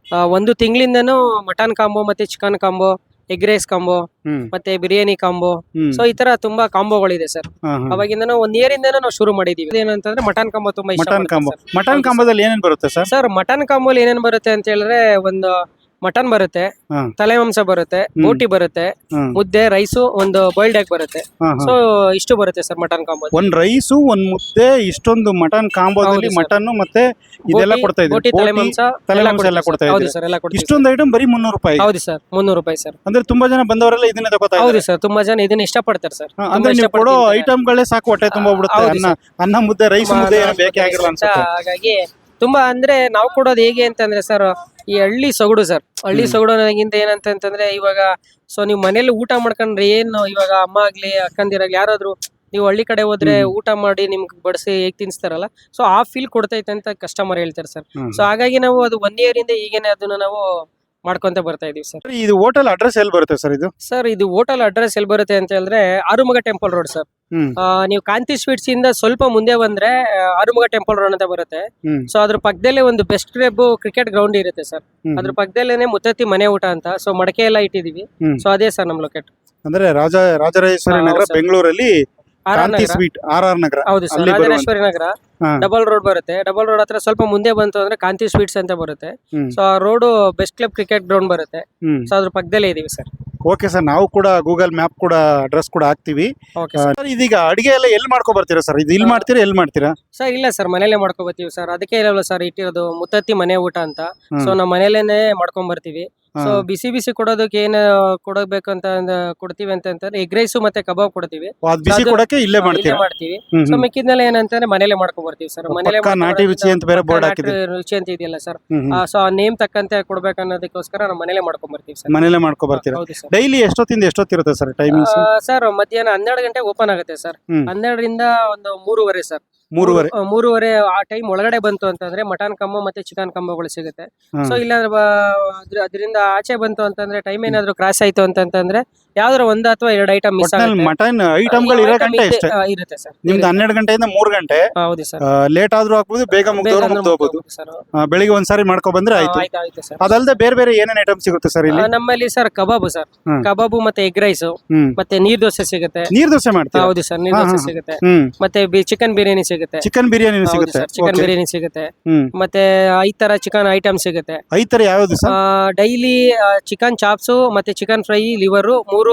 ಆ, ಒಂದು ತಿಂಗಳಿಂದನೂ ಮಟನ್ ಕಾಂಬೋ ಮತ್ತೆ chicken combo egg rice combo ಹ್ಮ್. ಮತ್ತೆ ಬಿರಿಯಾನಿ ಕಾಂಬೋ. ಹ್ಮ್. ಸೊ ಈ ತರ ತುಂಬಾ ಕಾಂಬೋಗಳಿದೆ ಸರ್. ಅವಾಗಿಂದ ಒಂದ್ ಇಯರ್ ಇಂದ ನಾವು ಶುರು ಮಾಡಿದೀವಿ. ಏನಂತಂದ್ರೆ ಮಟನ್ ಕಾಂಬೋ ತುಂಬಾ ಇಷ್ಟ ಮಟನ್ ಕಾಂಬೋ. ಮಟನ್ ಕಾಂಬೋದಲ್ಲಿ ಏನೇನ್ ಬರುತ್ತೆ ಸರ್? ಸರ್ ಮಟನ್ ಕಾಂಬೋಲಿ ಏನೇನ್ ಬರುತ್ತೆ ಅಂತ ಹೇಳಿದ್ರೆ ಒಂದು ಮಟನ್ ಬರುತ್ತೆ. ತಲೆ ಮಾಂಸ ಬರುತ್ತೆ ಬೋಟಿ ಬರುತ್ತೆ ಹ್ಮ್. ಮುದ್ದೆ ರೈಸು ಒಂದು ಬಾಯ್ಲ್ಡ್ ಎಗ್ ಬರುತ್ತೆ. ಹಾ, ಹಾ. ಸೊ ಇಷ್ಟು ಬರುತ್ತೆ ಸರ್ ಮಟನ್ ಕಾಂಬೋ ಒಂದ್ ರೈಸು ಒಂದ್ ಮುದ್ದೆ ಇಷ್ಟೊಂದು ಮಟನ್ ಕಾಂಬೋದಲ್ಲಿ ಹೌದು. ಮಟನ್ ಮತ್ತೆ ಇದೆಲ್ಲ ಕೊಡ್ತಾ ಬೋಟಿ ಇದ್ದೀವಿ ತಲೆ ಬೋಟಿ, ಮಾಂಸ ತಲೆ ಎಲ್ಲ ಮಾಂಸ ಎಲ್ಲ ಕೊಡ್ತಾ ಹೌದು ಇದ್ದೀವಿ. ಸರ್ ಎಲ್ಲ ಕೊಡ್ತೀವಿ ಇಷ್ಟೊಂದು ಐಟಮ್ ಬರೀ ಮುನ್ನೂರು ರೂಪಾಯಿ. ಹೌದು ಸರ್ ಮುನ್ನೂರು ರೂಪಾಯಿ ಸರ್. ಅಂದ್ರೆ ತುಂಬಾ ಜನ ಬಂದವರೆಲ್ಲ ಇದನ್ನ ತಗೋತಾ ಹೌದು ಸರ್ ತುಂಬಾ ಜನ ಇದನ್ನ ಇಷ್ಟಪಡ್ತಾರೆ ಸರ್. ಹಾ, ಅಂದ್ರೆ ನೀವು ಕೊಡೋ. ಐಟಮ್ಗಳೇ ಸಾಕು ಹೊಟ್ಟೆ ತುಂಬಾ ಬಿಡುತ್ತೆ. ಹೌದು ಅನ್ನ ಅನ್ನ ಮುದ್ದೆ ರೈಸ್ ಮುದ್ದೆ ಏನು ಬೇಕೇ ಆಗಿರಲ್ಲ ಅನ್ಸುತ್ತೆ. ಹಾಗಾಗಿ ತುಂಬಾ ಅಂದ್ರೆ ನಾವು ಕೊಡೋದು ಹೇಗೆ ಅಂತಂದ್ರೆ ಸರ್ ಈ ಹಳ್ಳಿ ಸೊಗಡು ಸರ್ ಹಳ್ಳಿ. ಸೊಗಡು ಅನ್ನೋದಕ್ಕಿಂತ ಏನಂತಂದ್ರೆ ಇವಾಗ ಸೊ ನೀವು ಮನೇಲಿ ಊಟ ಮಾಡ್ಕೊಂಡ್ರೆ ಏನು ಇವಾಗ ಅಮ್ಮ ಆಗ್ಲಿ ಅಕ್ಕಂದಿರಾಗ್ಲಿ ಯಾರಾದ್ರು ನೀವು ಹಳ್ಳಿ ಕಡೆ ಹೋದ್ರೆ ಊಟ ಮಾಡಿ ನಿಮ್ಗೆ ಬಡಿಸಿ ಹೇಗ್ ತಿನ್ಸ್ತಾರಲ್ಲ ಸೊ ಆ ಫೀಲ್ ಕೊಡ್ತೈತೆ ಅಂತ ಕಸ್ಟಮರ್ ಹೇಳ್ತಾರೆ ಸರ್. ಸೊ ಹಾಗಾಗಿ ನಾವು ಅದು ಒನ್ ಇಯರ್ ಇಂದ ಈಗೇನೆ ಅದನ್ನ ನಾವು ಮಾಡ್ಕೊಂತ ಬರ್ತಾ ಇದೀವಿ ಸರ್. ಇದು ಹೋಟೆಲ್ ಅಡ್ರೆಸ್ ಎಲ್ಲಿ ಬರುತ್ತೆ ಸರ್ ಇದು? ಸರ್ ಇದು ಹೋಟೆಲ್ ಅಡ್ರೆಸ್ ಎಲ್ಲಿ ಬರುತ್ತೆ ಅಂತ ಹೇಳಿದ್ರೆ ಆರುಮಗ ಟೆಂಪಲ್ ರೋಡ್ ಸರ್. ಹ್ಮ್. ಆ, ನೀವು ಕಾಂತಿ ಸ್ವೀಟ್ಸ್ ಇಂದ ಸ್ವಲ್ಪ ಮುಂದೆ ಬಂದ್ರೆ ಆ, ಆರುಮಗ ಟೆಂಪಲ್ ರೋಡ್ ಅಂತ ಬರುತ್ತೆ. ಹ್ಮ್. ಸೊ ಅದ್ರ ಪಕ್ಕದಲ್ಲೇ ಒಂದು ಬೆಸ್ಟ್ ಕ್ರೆಬ್ ಕ್ರಿಕೆಟ್ ಗ್ರೌಂಡ್ ಇರುತ್ತೆ ಸರ್. ಹ್ಮ್. ಅದ್ರ ಪಕ್ಕದಲ್ಲೇನೆ ಮುತ್ತತ್ತಿ ಮನೆ ಊಟ ಅಂತ. ಸೊ ಮಡಕೆ ಎಲ್ಲ ಇಟ್ಟಿದೀವಿ. ಹ್ಮ್. ಸೊ ಅದೇ ಸರ್ ನಮ್ ಲೊಕೇಟ್ ಅಂದ್ರೆ ರಾಜ ರಾಜರಾಜೇಶ್ವರಿ ಹಾ, ನಗರ ಹೌದು ಸರ್. ಬೆಂಗಳೂರಲ್ಲಿ R R Kanthi Nagar. Sweet R R Nagar. ಹೌದು ಸರ್. ಅಲ್ಲಿ ಬರುವಂತ- ರಾಜರಾಜೇಶ್ವರಿ ನಗರ. ಡಬಲ್ ರೋಡ್ ಬರುತ್ತೆ. ಡಬಲ್ ರೋಡ್ ಹತ್ರ ಸ್ವಲ್ಪ ಮುಂದೆ ಬಂತು ಅಂದ್ರೆ ಕಾಂತಿ ಸ್ವೀಟ್ಸ್ ಅಂತ ಬರುತ್ತೆ. ಹ್ಮ್. ಸೊ ಆ road best club cricket ground ಬರುತ್ತೆ. ಹ್ಮ್. ಸೊ ಅದ್ರ ಪಕ್ಕದಲ್ಲೇ ಇದೀವಿ ಸರ್. ಓಕೆ ಸರ್ ನಾವು ಕೂಡ ಗೂಗಲ್ ಮ್ಯಾಪ್ ಕೂಡ ಅಡ್ರೆಸ್ ಕೂಡ ಹಾಕ್ತಿವಿ. ಓಕೆ ಸರ್ ಸರ್ ಇದೀಗ ಅಡಿಗೆ ಎಲ್ಲ ಎಲ್ಲಿ ಮಾಡ್ಕೊ ಬರ್ತೀರಾ ಸರ್ ಇದು ಇಲ್ಲಿ ಮಾಡ್ತೀರಾ ಎಲ್ಲಿ ಮಾಡ್ತೀರಾ? ಸರ್ ಇಲ್ಲ ಸರ್ ಮನೇಲೆ ಮಾಡ್ಕೊಬತ್ತೀವಿ ಸರ್ ಅದಕ್ಕೆ ಇರಲ್ಲ ಸರ್ ಇಟ್ಟಿರೋದು ಮುತ್ತತ್ತಿ ಮನೆ ಊಟ ಅಂತ. ಹ್ಮ್. ಸೊ ನಾವು ಮನೇಲೇನೆ ಮಾಡ್ಕೊಂಡ್ ಬರ್ತೀವಿ. ಸೊ ಬಿಸಿ ಬಿಸಿ ಕೊಡೋದಕ್ಕೆ ಏನ್ ಕೊಡಬೇಕು ಅಂತ ಅಂದ- ಕೊಡ್ತೀವಿ ಅಂತ ಅಂತಂದ್ರೆ ಎಗ್ ರೈಸ್ ಮತ್ತೆ ಕಬಾಬ್ ಕೊಡ್ತೀವಿ. ಓ, ಅದ್ ಬಿಸಿ ಅದು- ಕೊಡಕ್ಕೆ ಇಲ್ಲೇ ಇಲ್ಲೇ ಮಾಡ್ತೀವಿ. ಹ್ಮ್, ಸೊ ಹ್ಮ್. ಮಿಕ್ಕಿದ್ನೆಲ್ಲ ಏನಂತಂದ್ರೆ ಮನೇಲೆ ಮಾಡ್ಕೊಂಡ್ ಬರ್ತೀವಿ ಸರ್. ಮನೇಲೆ ಪಕ್ಕಾ ನಾಟಿ ರುಚಿ ಅಂತ ಬೇರೆ ಬೋರ್ಡ್ ರುಚಿ ಅಂತ ಇದೆಯಲ್ಲ ಸರ್. ಸೊ ಆ ನೇಮ್ ತಕ್ಕಂತೆ ಕೊಡ್ಬೇಕನ್ನೋದಕ್ಕೋಸ್ಕರ ನಾವು ಮನೇಲೆ ಮಾಡ್ಕೊಂಡ್ ಬರ್ತೀವಿ ಸರ್. ಮನೇಲೆ ಮಾಡ್ಕೊ ಬರ್ತೀರಾ? ಹೌದು ಸರ್. ಡೈಲಿ ಎಷ್ಟೊತ್ತಿಂದ ಎಷ್ಟೊತ್ತಿರುತ್ತೆ ಸರ್ ಟೈಮಿಂಗ್ಸ್ ಸರ್ ಮಧ್ಯಾಹ್ನ ಹನ್ನೆರಡು ಗಂಟೆ ಓಪನ್ ಆಗುತ್ತೆ ಸರ್. ಹ್ಮ್. ಹನ್ನೆರಡರಿಂದ ಒಂದು ಮೂರುವರೆ ಸರ್. ಮೂರುವರೆ ಮೂರು- ಮೂರುವರೆ ಆ ಟೈಮ್ ಒಳಗಡೆ ಬಂತು ಅಂತಂದ್ರೆ ಮಟನ್ ಕಂಬ ಮತ್ತೆ ಚಿಕನ್ ಕಂಬಗಳು ಸಿಗುತ್ತೆ. ಸೊ ಇಲ್ಲ ಅದರಿಂದ ಆಚೆ ಬಂತು ಅಂತಂದ್ರೆ ಟೈಮ್ ಏನಾದ್ರು ಕ್ರಾಸ್ ಆಯ್ತು ಅಂತಂದ್ರೆ ಯಾವ್ದಾರ ಒಂದ್ ಅಥವಾ ಎರಡು ಐಟಮ್ ಮಿಸ್ ಒಟ್ನಲ್ಲಿ ಮಟನ್ ಐಟಮ್ಗಳು ಇರೋ ಗಂಟೆ ಇಷ್ಟೇ. ಇರುತ್ತೆ ಸರ್. ನಿಮ್ದು ಹನ್ನೆರಡು ಗಂಟೆಯಿಂದ ಮೂರ್ ಗಂಟೆ. ಹೌದು ಸರ್. ಲೇಟ್ ಆದ್ರೂ ಆಗ್ಬೋದು ಬೇಗ ಮುಗ್ದವ್ರು ಮುಗ್ದು ಹೋಗ್ಬೋದು ಸರ್. ಆ, ಬೆಳಿಗ್ಗೆ ಒಂದ್ಸಾರಿ ಮಾಡ್ಕೊ ಬಂದ್ರೆ ಆಯ್ತು. ಆಯ್ತು ಆಯ್ತು ಸರ್. ಅದಲ್ಲದೆ ಬೇರೆ ಬೇರೆ ಏನೇನ್ ಐಟಮ್ ಸಿಗುತ್ತೆ ಸರ್ ಇಲ್ಲಿ? ಆ, ನಮ್ಮಲ್ಲಿ sir kebab sir. Kebab kebab ಮತ್ತೆ ಎಗ್ ರೈಸ್ ಹ್ಮ್. ಮತ್ತೆ ನೀರ್ ದೋಸೆ ಸಿಗುತ್ತೆ. ನೀರ್ ದೋಸೆ ಮಾಡ್ತೀರಾ? ಹೌದು ಸರ್ ನೀರ್ ಹಾ, ದೋಸೆ ಹಾ. ಸಿಗುತ್ತೆ. ಹ್ಮ್. ಮತ್ತೆ ಚಿಕನ್ ಬಿರಿಯಾನಿ ಸಿಗುತ್ತೆ. ಚಿಕನ್ ಬಿರಿಯಾನಿ ಹೌದು ಸಿಗುತ್ತೆ. Sir chicken. ಬಿರಿಯಾನಿ ಸಿಗುತ್ತೆ. ಹ್ಮ್. ಮತ್ತೆ ಐದ್ ತರ ಚಿಕನ್ ಐಟಮ್ ಸಿಗುತ್ತೆ. ಐದ್ ತರ ಯಾವ್ದು ಸರ್? ಡೈಲಿ ಚಿಕನ್ ಚಾಪ್ಸು ಮತ್ತೆ ಚಿಕನ್ ಫ್ರೈ ಲಿವರ್ ಮೂರು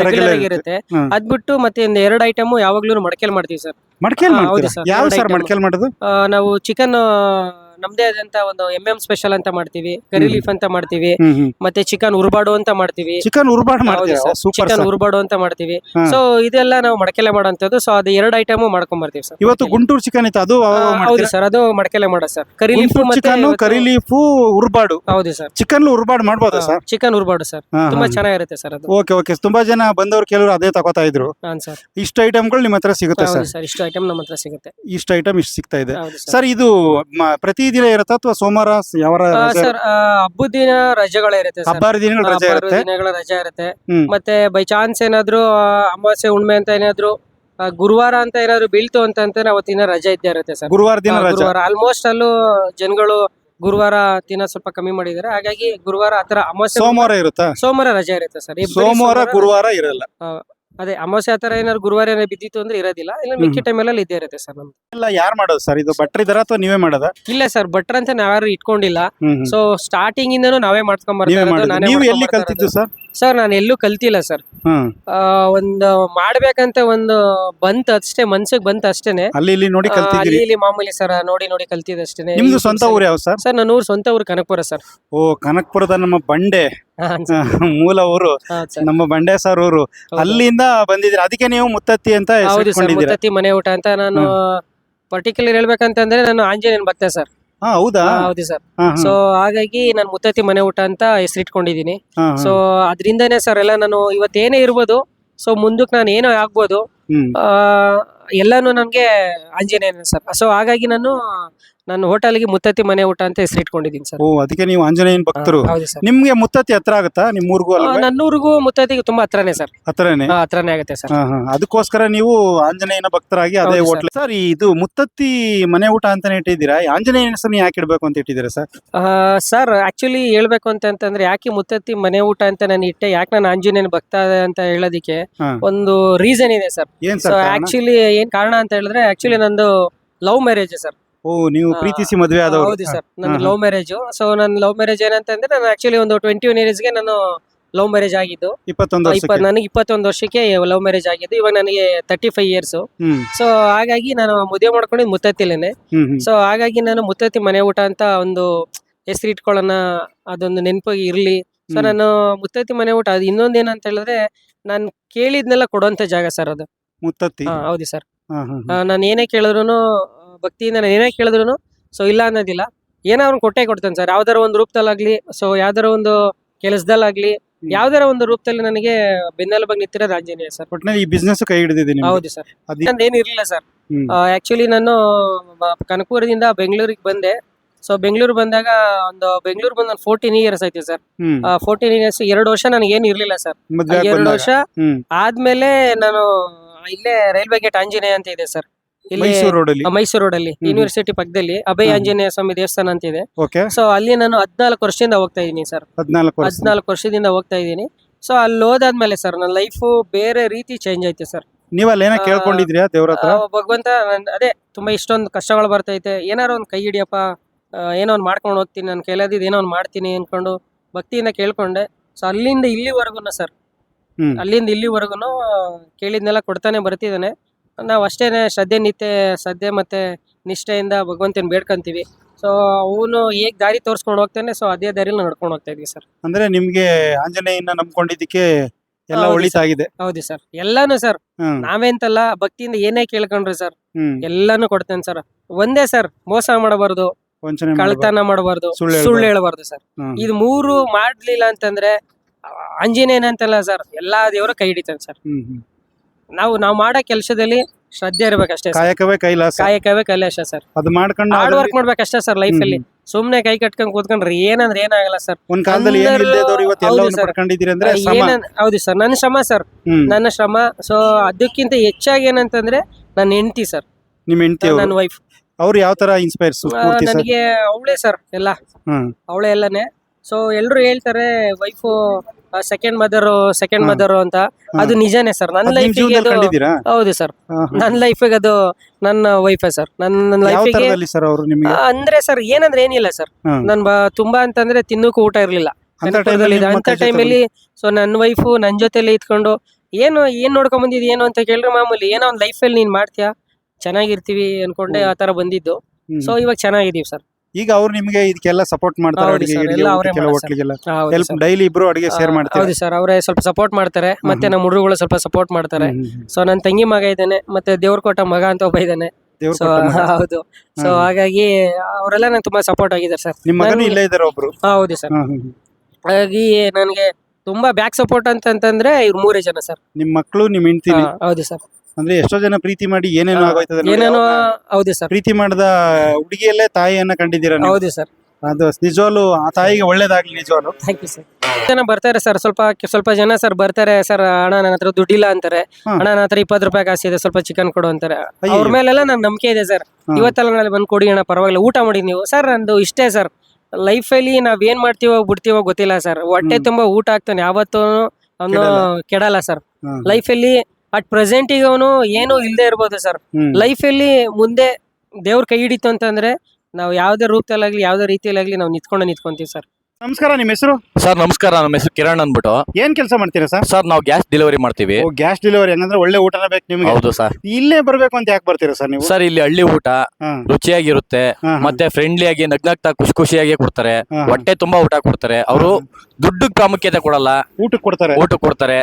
ರೆಗ್ಯುಲರ್ ಆಗಿ ಆಗಿರುತ್ತೆ. ಅದ್ ಅದ್ಬಿಟ್ಟು ಮತ್ತೆ ಒಂದ್ ಎರಡು ಐಟಮ್ ಯಾವಾಗ್ಲೂ ಮಡಕೆಲ್ ಮಾಡ್ತೀವಿ ಸರ್. ಮಡಕೆಲ್ ಹೌದು ಮಾಡ್ತೀರಾ? sir. ಯಾವ ಎರಡು ಸರ್ item. ಮಡ್ಕೇಲ್ ಮಾಡೋದು? ನಾವು ಚಿಕನ್ ನಮ್ದೇ ಆದಂತ ಒಂದು ಎಂ ಎಂ ಸ್ಪೆಷಲ್ ಅಂತ ಮಾಡ್ತೀವಿ ಕರಿ ಲೀಫ್ ಅಂತ ಮಾಡ್ತೀವಿ ಮತ್ತೆ ಚಿಕನ್ ಉರ್ಬಾಡು ಅಂತ ಮಾಡ್ತೀವಿ. ಚಿಕನ್ ಉರ್ಬಾಡ್ ಮಾಡ್ತೀರಾ? ಸೂಪರ್ ಚಿಕನ್ ಉರ್ಬಾಡು ಅಂತ ಮಾಡ್ತೀವಿ. ಸೊ ಇದೆಲ್ಲ ನಾವು ಮಡಕೆಲೆ ಮಾಡೋಂಥದ್ದು. ಸೊ ಅದು ಎರಡು ಐಟಮ್ ಮಾಡ್ಕೊಂಡ್ ಬರ್ತೀವಿ ಸರ್ ಇವತ್ತು ಗುಂಟೂರು ಚಿಕನ್ ಇತ್ತು ಅದು ಅವಾಗ ಹೌದು ಮಾಡ್ತೀರಾ ಸರ್ ಅದು ಮಡಕೆಲೆ ಮಾಡೋ sir curry leaf Guntur chicken curry leaf ಉರ್ಬಾಡು. ಹೌದು ಸರ್ ಚಿಕನ್ ಉರ್ಬಾಡ್ ಮಾಡಬಹುದು ಸರ್ ಚಿಕನ್ ಉರ್ಬಾಡು ಸರ್ ಹಾ, ತುಂಬಾ ಹಾ. ಚೆನ್ನಾಗಿರುತ್ತೆ ಸರ್ ಅದು. Okay okay. ತುಂಬಾ ಜನ ಬಂದವರು ಕೆಲವರು ಅದೇ ತಗೋತಾ ಇದ್ರು. ಹಾಂ ಸರ್ ಇಷ್ಟು ಐಟಮ್ಗಳು ನಿಮ್ಮ ಹತ್ರ ಸಿಗುತ್ತೆ ಹೌದು ಸರ್ ಸರ್ ಇಷ್ಟು ಐಟಮ್ ನಮ್ಮ ಹತ್ರ ಸಿಗುತ್ತೆ. ಇಷ್ಟು ಐಟಮ್ ಇಷ್ಟು ಸಿಗ್ತಾ ಇದೆ. ಹೌದು ಸರ್ ಸರ್ ಇದು ಮ- ಪ್ರತಿದಿನ ಇರುತ್ತಾ ಅಥವಾ ಸೋಮವಾರ ಯಾವ ಸರ್ ಹಬ್ಬದ ದಿನ ರಜೆಗಳೇ ಇರುತ್ತೆ ಸರ್. ದಿನಗಳು ರಜೆ ಹಬ್ಬದ ಇರುತ್ತೆ? ದಿನಗಳ ರಜೆ ಇರುತ್ತೆ. ಹ್ಮ್. ಮತ್ತೆ ಬೈ ಚಾನ್ಸ್ ಏನಾದ್ರು ಆ, ಅಮಾವಾಸ್ಯೆ ಹುಣ್ಣಿಮೆ ಅಂತ ಏನಾದ್ರು ಆ, ಗುರುವಾರ ಅಂತ ಏನಾದ್ರು ಬೀಳ್ತು ಅಂತ ಅಂತಂದ್ರೆ ಅವತ್ತಿನ ರಜೆ ಇದ್ದೇ ಇರುತ್ತೆ ಸರ್. ಗುರುವಾರ ದಿನ ರಜೆ? ಗುರುವಾರ. ಆಲ್ಮೋಸ್ಟ್ ಅಲ್ಲೂ ಜನಗಳು ಗುರುವಾರ ದಿನ ಸ್ವಲ್ಪ ಕಮ್ಮಿ ಮಾಡಿದ್ದಾರೆ. ಹಾಗಾಗಿ ಗುರುವಾರ ಆತರ ಅಮಾವಾಸ್ಯೆ ಸೋಮವಾರ ಇರುತ್ತಾ? ಸೋಮವಾರ ರಜೆ ಇರುತ್ತೆ ಸರ್. ಈ ಬರೀ ಸೋಮವಾರ ಗುರುವಾರ ಇರಲ್ಲ. ಅದೇ ಅಮಾವಾಸ್ಯೆ ಆತರ ಏನಾದ್ರು ಗುರುವಾರ ಏನಾದ್ರು ಬಿದ್ದಿತ್ತು ಅಂದ್ರೆ ಇರೋದಿಲ್ಲ. ಇಲ್ಲ ಮಿಕ್ಕಿ ಟೈಮ್ ಅಲ್ಲಿ ಇದ್ದೇ ಇರುತ್ತೆ ಸರ್ ನಮ್ದು. ಇಲ್ಲ ಯಾರು ಮಾಡೋದು ಸರ್? ಇದು ಭಟ್ರ ಇದಾರ ಅಥವಾ ನೀವೇ ಮಾಡೋದ? ಇಲ್ಲ ಸರ್ ಭಟ್ರ ಅಂತ ನಾವ್ಯಾರು ಇಟ್ಕೊಂಡಿಲ್ಲ. ಸೊ ಸ್ಟಾರ್ಟಿಂಗ್ ಇಂದನು ನಾವೇ ಮಾಡ್ಕೊಂಡ್ ಬರ್ತಾ ನೀವೇ ಇರೋದು, ಮಾಡೋದು. ನಾನೇ ನೀವು ಮಾಡ್ಕೊಂಡ್ ಎಲ್ಲಿ ಬರ್ತಾ ಕಲ್ತಿದ್ದು ಇರೋದು. ಸರ್? ಸರ್ ನಾನು ಎಲ್ಲೂ ಕಲ್ತಿಲ್ಲ ಸರ್. ಹ್ಮ್ ಆ, ಒಂದು ಮಾಡ್ಬೇಕಂತ ಒಂದು ಬಂತ ಅಷ್ಟೇ ಮನ್ಸಿಗೆ ಬಂತ ಅಷ್ಟೇನೆ. ಅಲ್ಲಿ ಇಲ್ಲಿ ನೋಡಿ ಆ, ಅಲ್ಲಿ ಇಲ್ಲಿ ಮಾಮೂಲಿ ಸರ್ ನೋಡಿ ನೋಡಿ ಕಲ್ತಿದ್ ಅಷ್ಟೇನೆ. ನಿಮ್ದು ಸ್ವಂತ ಊರು ಯಾವ ಸರ್? ಸರ್ ನನ್ನ ಊರು ಸ್ವಂತ ಊರು ಕನಕಪುರ ಸರ್. ಓ ಕನಕಪುರದ ನಮ್ಮ ಬಂಡೆ. ಹಾ, ಮೂಲ ಊರು. ಸರ್. ನಮ್ಮ ಬಂಡೆ ಸರ್ ಊರು. ಹೌದು. ಅಲ್ಲಿಂದ ಬಂದಿದ್ದೀರಿ? ಅದಕ್ಕೆ ನೀವು ಮುತ್ತತ್ತಿ ಅಂತ ಹೌದು ಸರ್ ಮುತ್ತತ್ತಿ ಮನೆ ಊಟ ಅಂತ ನಾನು ಪರ್ಟಿಕ್ಯುಲರ್ ಹೇಳ್ಬೇಕಂತಂದ್ರೆ ನಾನು ಆಂಜನೇಯನ್ ಭಕ್ತ ಸರ್. ಹಾ ಹೌದಾ? ಹೌದು ಸರ್. ಹಾ, ಹಾ, ಸೊ ಹಾಗಾಗಿ ನಾನು ಮುತ್ತತ್ತಿ ಮನೆ ಊಟ ಅಂತ ಹೆಸರಿಟ್ಕೊಂಡಿದ್ದೀನಿ ಹಾ, ಹಾ. ಸೊ ಅದರಿಂದನೇ ಸರ್ ಎಲ್ಲ ನಾನು ಇವತ್ತೇನೇ ಇರ್ಬೋದು ಸೊ ಮುಂದಕ್ಕೆ ನಾನು ಏನೋ ಆಗ್ಬೋದು ಹ್ಮ್. ಆ, ಎಲ್ಲಾನು ನನಗೆ ಆಂಜನೇಯನ ಸರ್. ಸೊ ಹಾಗಾಗಿ ನಾನು ನಾನು ಹೋಟೆಲ್ಗೆ ಮುತ್ತತ್ತಿ ಮನೆ ಊಟ ಅಂತ ಹೆಸರಿಟ್ಕೊಂಡಿದ್ದೀನಿ ಸರ್. ಓ ಅದಕ್ಕೆ ನೀವು ಆಂಜನೇಯನ್ ಭಕ್ತರು? ಹೌದು ಸರ್. ನಿಮ್ಗೆ ಮುತ್ತತ್ತಿ ಹತ್ರ ಆಗುತ್ತಾ? ನಿಮ್ ಊರ್ಗೂ ನನ್ನ ಅಲ್ವೇ ನನ್ನೂರಿಗೂ ಮುತ್ತತ್ತಿಗೆ ತುಂಬಾ ಹತ್ರನೇ ಸರ್. ಹತ್ರನೇ? ಹತ್ರನೇ ಆಗುತ್ತೆ ಸರ್. ಹಾ, ಹಾ. ಅದಕ್ಕೋಸ್ಕರ ನೀವು ಆಂಜನೇಯನ ಭಕ್ತರಾಗಿ ಅದೇ ಹೌದು ಹೋಟ್ಲ್ ಸರ್ ಇದು ಮುತ್ತತ್ತಿ ಮನೆ ಊಟ ಅಂತಾನೆ ಇಟ್ಟಿದ್ದೀರಾ? ಈ ಆಂಜನೇಯನ ಹೆಸರು ಯಾಕೆ ಇಡ್ಬೇಕು ಅಂತ ಇಟ್ಟಿದ್ದೀರಾ ಸರ್? ಸರ್ ಆಕ್ಚುಲಿ ಹೇಳ್ಬೇಕು ಅಂತ ಅಂತಂದ್ರೆ ಯಾಕೆ ಮುತ್ತತ್ತಿ ಮನೆ ಊಟ ಅಂತ ನಾನು ಇಟ್ಟೆ ಯಾಕೆ ನಾನು ಆಂಜನೇಯನ ಭಕ್ತ ಅಂತ ಹೇಳೋದಿಕ್ಕೆ ಹಾ. ಒಂದು ರೀಸನ್ ಇದೆ ಸರ್. ಏನ್ ಸೊ ಸರ್ ಆಕ್ಚುಲಿ ಏನ್ ಕಾರಣ ಅಂತ ಹೇಳಿದ್ರೆ ಆಕ್ಚುಲಿ ನಂದು ಲವ್ ಮ್ಯಾರೇಜ್ ಸರ್. ಓ ನೀವು ಪ್ರೀತಿಸಿ ಮದುವೆ ಆದವರು. ಹೌದು ಸರ್. ನನ್ನ. Love marriage. ಸೊ ನನ್ನ ಲವ್ ಮ್ಯಾರೇಜ್ ಏನಂತಂದ್ರೆ ನಾನು ಆಕ್ಚುಲಿ ಒಂದು ಟ್ವೆಂಟಿ ಒನ್ ಇಯರ್ಸ್ಗೆ ನಾನು ಲವ್ ಮ್ಯಾರೇಜ್ ಆಗಿದ್ದು. ಇಪ್ಪತ್ತೊಂದು ಇಪ್ಪ ವರ್ಷಕ್ಕೆ. ನನಗೆ ಇಪ್ಪತ್ತೊಂದು ವರ್ಷಕ್ಕೆ ಲವ್ ಮ್ಯಾರೇಜ್ ಆಗಿದ್ದು. ಇವಾಗ ನನಗೆ ತರ್ಟಿ ಫೈವ್ ಇಯರ್ಸ್ ಹ್ಮ್. ಸೊ ಹಾಗಾಗಿ ನಾನು ಮದುವೆ ಮಾಡ್ಕೊಂಡು ಮುತ್ತತ್ತಿಲೇನೆ. ಹ್ಮ್ ಹ್ಮ್. ಸೊ ಹಾಗಾಗಿ ನಾನು ಮುತ್ತತ್ತಿ ಮನೆ ಊಟ ಅಂತ ಒಂದು ಹೆಸರು ಇಟ್ಕೊಳ್ಳೋಣ ಅದೊಂದು ನೆನಪಾಗಿ ಇರ್ಲಿ. ಸೊ ಹ್ಮ್. ನಾನು ಮುತ್ತತ್ತಿ ಮನೆ ಊಟ ಅದು ಇನ್ನೊಂದೇನಂತ ಹೇಳಿದ್ರೆ ನಾನು ಕೇಳಿದ್ನೆಲ್ಲ ಕೊಡುವಂತ ಜಾಗ ಸರ್ ಅದು. ಮುತ್ತತ್ತಿ? ಹಾ ಹೌದು ಸರ್. ಹಾ, ಹಾ, ಹಾ. ನಾನು ಏನೇ ಕೇಳಿದ್ರು ಭಕ್ತಿಯಿಂದ ನಾನು ಏನೇ ಕೇಳಿದ್ರು ಸೊ ಇಲ್ಲ ಅನ್ನೋದಿಲ್ಲ. ಏನೋ ಅವ್ನು ಕೊಟ್ಟೆ ಕೊಡ್ತೇನೆ ಸರ್. ಯಾವ್ದಾರ ಒಂದು ರೂಪದಲ್ಲಾಗ್ಲಿ ಸೊ ಯಾವ್ದಾರ ಒಂದು ಕೆಲಸದಲ್ಲಾಗ್ಲಿ ಯಾವ್ದಾರ ಒಂದು ರೂಪದಲ್ಲಿ ನನಗೆ ಬೆನ್ನೆಲುಬಾಗಿ ನಿಂತಿರೋದು ಆಂಜನೇಯ ಸರ್. ಈ ಬಿಸ್ನೆಸ್ ಕೈ ಹಿಡಿದಿದ್ದೀನಿ ಹೌದು ಸರ್. ಅದಕ್ಕೆ ನಂದು ಏನು ಇರಲಿಲ್ಲ ಸರ್. ಆಕ್ಚುಲಿ ನಾನು ಬ- ಕನಕಪುರದಿಂದ ಬೆಂಗಳೂರಿಗೆ ಬಂದೆ. ಸೊ ಬೆಂಗಳೂರು ಬಂದಾಗ ಒಂದು ಬೆಂಗಳೂರು ಬಂದು ನಾನು ಫೋರ್ಟೀನ್ ಇಯರ್ಸ್ ಆಯ್ತು ಸರ್. ಹ್ಮ್. ಫೋರ್ಟೀನ್ ಇಯರ್ಸ್ ಎರಡು ವರ್ಷ ನನಗೆ ಏನು ಇರಲಿಲ್ಲ ಸರ್. ಮದ್ವೆ ಆಗ್ ಎರಡು ಬಂದಾಗ. ವರ್ಷ ಹ್ಮ್. ಆದ್ಮೇಲೆ ನಾನು ಇಲ್ಲೇ ರೈಲ್ವೆ ಗೇಟ್ ಆಂಜನೇಯ ಅಂತ ಇದೆ ಸರ್. ಇಲ್ಲಿ ಮೈಸೂರು ರೋಡಲ್ಲಿ? ಮೈಸೂರು ರೋಡ್ ಹ್ಮ್. ಯೂನಿವರ್ಸಿಟಿ ಪಕ್ಕದಲ್ಲಿ ಅಭಯ ಹ್ಮ್. ಆಂಜನೇಯ ಸ್ವಾಮಿ ದೇವಸ್ಥಾನ ಅಂತ ಇದೆ. ಓಕೆ. ಸೊ ಅಲ್ಲಿ ನಾನು ಹದ್ನಾಲ್ಕು ವರ್ಷದಿಂದ ಹೋಗ್ತಾ ಇದ್ದೀನಿ ಸರ್ ಹದಿನಾಲ್ಕು ವರ್ಷ. ಹದ್ನಾಲ್ಕು ವರ್ಷದಿಂದ ಹೋಗ್ತಾ ಇದ್ದೀನಿ. ಸೊ ಅಲ್ಲಿ ಹೋದಾದ್ಮೇಲೆ ಸರ್ ನನ್ನ ಲೈಫು ಬೇರೆ ರೀತಿ ಚೇಂಜ್ ಆಯ್ತು ಸರ್ ನೀವ್ ಅಲ್ಲಿ ಏನೋ ಆ, ಕೇಳ್ಕೊಂಡಿದ್ರಿ ದೇವ್ರ ಹತ್ರ? ಆ, ಭಗವಂತ ನನ್- ಅದೇ ತುಂಬಾ ಇಷ್ಟೊಂದು ಕಷ್ಟಗಳು ಬರ್ತೈತೆ ಏನಾರು ಒಂದ್ ಕೈ ಹಿಡಿಯಪ್ಪ ಆ, ಏನೋ ಒಂದು ಮಾಡ್ಕೊಂಡು ಹೋಗ್ತೀನಿ ನನ್ನ ಕೇಳೋದಿದ್ ಏನೋ ಒಂದು ಮಾಡ್ತೀನಿ ಅನ್ಕೊಂಡು ಭಕ್ತಿಯಿಂದ ಕೇಳ್ಕೊಂಡೆ. ಸೊ ಅಲ್ಲಿಂದ ಇಲ್ಲಿವರೆಗೂ ಸರ್ ಹ್ಮ್. ಅಲ್ಲಿಂದ ಇಲ್ಲಿವರೆಗೂ ಕೇಳಿದ್ನೆಲ್ಲ ಕೊಡ್ತಾನೆ ಬರ್ತಿದ್ದಾನೆ. ನಾವು ಅಷ್ಟೇನೆ ಶ್ರದ್ಧೆ ನಿತ್ಯ ಶ್ರದ್ಧೆ ಮತ್ತೆ ನಿಷ್ಠೆಯಿಂದ ಭಗವಂತನ ಬೇಡ್ಕೊಂತೀವಿ. ಸೊ ಅವನು ಹೇಗ್ ದಾರಿ ತೋರಿಸ್ಕೊಂಡು ಹೋಗ್ತಾನೆ ಸೊ ಅದೇ ದಾರಿಲಿ ನಡ್ಕೊಂಡು ಹೋಗ್ತಾ ಇದೀವಿ ಸರ್. ಅಂದ್ರೆ ನಿಮ್ಗೆ ಆಂಜನೇಯನ ನಂಬ್ಕೊಂಡಿದ್ದಕ್ಕೆ ಎಲ್ಲ ಹೌದು ಒಳಿತಾಗಿದೆ. ಹೌದು ಸರ್. ಎಲ್ಲಾನು ಸರ್ ಹ್ಮ್. ನಾವೇಂತಲ್ಲ ಭಕ್ತಿಯಿಂದ ಏನೇ ಕೇಳ್ಕೊಂಡ್ರಿ ಸರ್ ಹ್ಮ್. ಎಲ್ಲಾನು ಕೊಡ್ತೇನೆ ಸರ್. ಒಂದೇ ಸರ್ ಮೋಸ ಮಾಡಬಾರ್ದು ವಂಚನೆ ಮಾಡ್ಬಾರ್ದು. ಕಳ್ತನ ಮಾಡಬಾರ್ದು ಸುಳ್ಳು ಹೇಳ್ಬಾರ್ದು. ಸುಳ್ಳು ಹೇಳಬಾರ್ದು ಸರ್. ಹ್ಮ್. ಇದು ಮೂರು ಮಾಡ್ಲಿಲ್ಲ ಅಂತಂದ್ರೆ ಆ, ಆಂಜನೇಯನ ಅಂತಲ್ಲ ಸರ್ ಎಲ್ಲಾ ದೇವರು ಕೈ ಹಿಡಿತಾನೆ ಸರ್. ಹ್ಮ್ ಹ್ಮ್. ನಾವು ನಾವು ಮಾಡೋ ಕೆಲಸದಲ್ಲಿ ಶ್ರದ್ಧೆ ಇರಬೇಕಷ್ಟೇ ಕಾಯಕವೇ ಕೈಲಾಸ. ಕಾಯಕವೇ ಕೈಲಾಸ ಸರ್. ಅದು ಮಾಡ್ಕೊಂಡು ಹಾರ್ಡ್ ವರ್ಕ್ ಮಾಡ್ಬೇಕಷ್ಟೇ ಸರ್ ಲೈಫ್ ಅಲ್ಲಿ. ಸುಮ್ನೆ ಕೈ ಕಟ್ಕೊಂಡ್ ಕೂತ್ಕೊಂಡ್ರಿ ಏನಂದ್ರೆ ಏನಾಗಲ್ಲ ಸರ್. ಇವತ್ತು ಹೌದು ಸರ್. ಪಡ್ಕೊಂಡಿದ್ದೀರಿ ನನ್ನ ಶ್ರಮ ಸರ್. ನನ್ನ ಶ್ರಮ. ಸೊ ಅದಕ್ಕಿಂತ ಹೆಚ್ಚಾಗಿ ಏನಂತಂದ್ರೆ ನನ್ನ ಹೆಂಡತಿ ಸರ್. ನಿಮ್ ಹೆಂಡತಿ ಅವರು? ನನ್ನ ವೈಫ್ ಅವ್ರು ಯಾವ ತರ ಇನ್ಸ್ಪೈರ್ ಸರ್? ನನಗೆ ಅವಳೇ ಸರ್ ಎಲ್ಲ. ಅವಳೇ ಎಲ್ಲನೇ. ಸೊ ಎಲ್ರು ಹೇಳ್ತಾರೆ wife second mother second mother ಅಂತ. ಅದು ನಿಜನೇ ಸರ್ ನನ್ನ ಲೈಫ್ ನಿಮ್ ಲೈಫಿಗೆ ಜೀವನದಲ್ಲಿ ಅದು ಕಂಡಿದ್ದೀರಾ? ಹೌದು ಸರ್ ಹಾ, ಹಾ. ನನ್ನ ಲೈಫಿಗೆ ಅದು ನನ್ನ ವೈಫೇ ಸರ್ ನನ್ನ ಲೈಫ್ ಯಾವ ಲೈಫಿಗೆ ತರದಲ್ಲಿ ಸರ್ ಅವರು ನಿಮಗೆ? ಅಂದ್ರೆ ಸರ್ ಏನಂದ್ರೆ ಏನಿಲ್ಲ ಸರ್. ನನ್ ಬ ತುಂಬಾ ಅಂತಂದ್ರೆ ತಿನ್ನೋಕು ಊಟ ಇರ್ಲಿಲ್ಲ. ಅಂತ ಕನಕಪುರದಲ್ಲಿ. ಅಂತ ಟೈಮಲ್ಲಿ ಸೊ ನನ್ನ ವೈಫು ನನ್ನ ಜೊತೆಲೆ ಇದ್ಕೊಂಡು ಏನು ಏನ್ ನೋಡ್ಕೊಂಡ್ ಬಂದಿದ್ ಏನು ಅಂತ ಕೇಳಿದ್ರೆ ಮಾಮೂಲಿ. ಏನೋ ಒಂದು ಲೈಫಲ್ಲಿ ನೀನ್ ಮಾಡ್ತೀಯಾ? ಚೆನ್ನಾಗಿರ್ತೀವಿ ಅನ್ಕೊಂಡೆ ಆ ತರ ಬಂದಿದ್ದು. ಸೊ ಇವಾಗ ಚೆನ್ನಾಗಿದೀವಿ ಸರ್ ಈಗ ಅವ್ರು ನಿಮಗೆ ಇದಕ್ಕೆಲ್ಲ ಸಪೋರ್ಟ್ ಮಾಡ್ತಾರೆ ಹೌದು ಅಡಿಗೆ sir, ಎಲ್ಲ ಅವ್ರೇ ಮಾಡೋದು sir. ಹೋಟ್ಲಿಗೆಲ್ಲ ಹೌದು ಹೆಲ್ಪ್ sir. ಡೈಲಿ ಇಬ್ರು ಅಡಿಗೆ ಶೇರ್ ಮಾಡ್ತಾರೆ? ಹೌದು ಸರ್ ಅವರೇ ಸ್ವಲ್ಪ ಸಪೋರ್ಟ್ ಮಾಡ್ತಾರೆ. ಮತ್ತೆ. ನಮ್ಮ ಹುಡುಗಗಳು ಸ್ವಲ್ಪ ಸಪೋರ್ಟ್ ಮಾಡ್ತಾರೆ. ಸೊ ನನ್ನ ತಂಗಿ ಮಗ ಇದ್ದಾನೆ ಮತ್ತೆ ದೇವ್ರ ಕೊಟ್ಟ ಮಗ ಅಂತ ಒಬ್ಬ ಇದ್ದಾನೆ. ದೇವ್ರ ಸೊ ಹೌದು. ಸೊ ಹ್ಮ್. ಹಾಗಾಗಿ ಅವರೆಲ್ಲ ನಂಗೆ ತುಂಬಾ ಸಪೋರ್ಟ್ ಆಗಿದ್ದಾರೆ ಸರ್. ನಿಮ್ಮ ಮಗನು ಇಲ್ಲೇ ಇದಾರೆ ಒಬ್ರು? ಹೌದು ಸರ್. ಹ್ಮ್, ಹ್ಮ್, ಹ್ಮ್. ಹಾಗಾಗಿ ನನಗೆ ತುಂಬಾ ಬ್ಯಾಕ್ ಸಪೋರ್ಟ್ ಅಂತಂತಂದ್ರೆ ಇವ್ರು ಮೂರೇ ಜನ ಸರ್. ನಿಮ್ ಮಕ್ಕಳು ನಿಮ್ ಹೆಂಡತಿ ಹೌದು ಸರ್. ಅಂದ್ರೆ ಎಷ್ಟೋ ಜನ ಪ್ರೀತಿ ಮಾಡಿ ಏನೇನೋ ಆಗೋಯ್ತದೆ ನೋಡಿ. ಏನೇನೋ ಹೌದು ಸರ್. ಪ್ರೀತಿ ಮಾಡಿದ ಹುಡುಗಿಯಲ್ಲೇ ತಾಯಿಯನ್ನ ಕಂಡಿದ್ದೀರಾ ನೀವು. ಹೌದು ಸರ್. ಅದು ನಿಜವಾಗ್ಲು ಆ ತಾಯಿಗೆ ಒಳ್ಳೇದಾಗ್ಲಿ ನಿಜವಾಗ್ಲು. ಥ್ಯಾಂಕ್ ಯು ಸರ್ ಜನ ಬರ್ತಾರೆ ಸರ್. ಸ್ವಲ್ಪ ಸ್ವಲ್ಪ ಜನ ಸರ್ ಬರ್ತಾರೆ. ಸರ್ ಅಣ್ಣ ನನ್ನ ಹತ್ರ ದುಡ್ಡಿಲ್ಲ ಅಂತಾರೆ. ಹಾ. ಅಣ್ಣ ನನ್ನ ಹತ್ರ ಇಪ್ಪತ್ತು ರೂಪಾಯಿ ಕಾಸಿದೆ ಸ್ವಲ್ಪ ಚಿಕನ್ ಕೊಡು ಅಂತಾರೆ. ಅಯ್ಯಯ್ಯೋ. ಅವ್ರ ಮೇಲೆಲ್ಲ ನನ್ ನಂಬಿಕೆ ಇದೆ ಸರ್. ಇವತ್ತಲ್ಲ ಇವತ್ತೆಲ್ಲ ನಾಳೆ ಬಂದು ಕೊಡಿ ಅಣ್ಣ ಪರವಾಗಿಲ್ಲ. ಊಟ ಮಾಡಿ ನೀವು. ಸರ್ ನಂದು ಇಷ್ಟೇ ಸರ್. ಲೈಫಲ್ಲಿ ನಾವ್ ಏನ್ ಮಾಡ್ತೀವೋ ಬಿಡ್ತೀವೋ ಗೊತ್ತಿಲ್ಲ ಸರ್. ಹೊಟ್ಟೆ ಹ್ಮ್. ತುಂಬಾ ಊಟ ಆಗ್ತಾನೆ. ಯಾವತ್ತೂ ಅವನು ಕೆಡಲ್ಲ. ಕೆಡಲ್ಲ ಸರ್. ಲೈಫ್ ಲೈಫಲ್ಲಿ ಅಟ್ ಪ್ರೆಸೆಂಟ್ ಈಗ ಅವನು ಏನು ಇಲ್ಲದೆ ಇರ್ಬೋದು ಸರ್ ಲೈಫ್ ಅಲ್ಲಿ ಮುಂದೆ ದೇವ್ರ ಕೈ ಹಿಡಿತು ಅಂತಂದ್ರೆ ನಾವು ಯಾವ್ದೇ ರೂಪದಲ್ಲಾಗ್ಲಿ ಯಾವ್ದೇ ರೀತಿಯಲ್ಲಾಗ್ಲಿ ನಾವು ನಿಂತ್ಕೊಂಡು ನಿಂತ್ಕೊಂತೀವಿ ಸರ್ ನಮಸ್ಕಾರ ನಿಮ್ಮ ಹೆಸರು? ಸರ್ ನಮಸ್ಕಾರ ನಮ್ಮ ಹೆಸರು ಕಿರಣ್ ಅಂದ್ಬಿಟ್ಟು. ಏನ್ ಕೆಲಸ ಮಾಡ್ತೀರಾ ಸರ್? ಸರ್ ನಾವು ಗ್ಯಾಸ್ ಡೆಲಿವರಿ ಮಾಡ್ತೀವಿ. ಗ್ಯಾಸ್ ಡೆಲಿವರಿ ಹಂಗಂದ್ರೆ ಒಳ್ಳೆ ಊಟ ಬೇಕು ನಿಮ್ಗೆ. ಹೌದು ಸರ್. ಇಲ್ಲೇ ಬರ್ಬೇಕು ಅಂತ ಯಾಕೆ ಬರ್ತೀರಾ ಸರ್ ನೀವು? ಸರ್ ಇಲ್ಲಿ ಹಳ್ಳಿ ಊಟ ರುಚಿಯಾಗಿರುತ್ತೆ. ಮತ್ತೆ ಫ್ರೆಂಡ್ಲಿ ಆಗಿ ನಗ್ನಾಗ್ತಾ ಖುಷಿ ಖುಷಿಯಾಗಿ ಕೊಡ್ತಾರೆ. ಹೊಟ್ಟೆ ತುಂಬಾ ಊಟ ಕೊಡ್ತಾರೆ. ಅವರು ದುಡ್ಡು ಪ್ರಾಮುಖ್ಯತೆ ಕೊಡಲ್ಲ. ಊಟಕ್ಕೆ ಕೊಡ್ತಾರೆ. ಊಟಕ್ಕೆ ಕೊಡ್ತಾರೆ.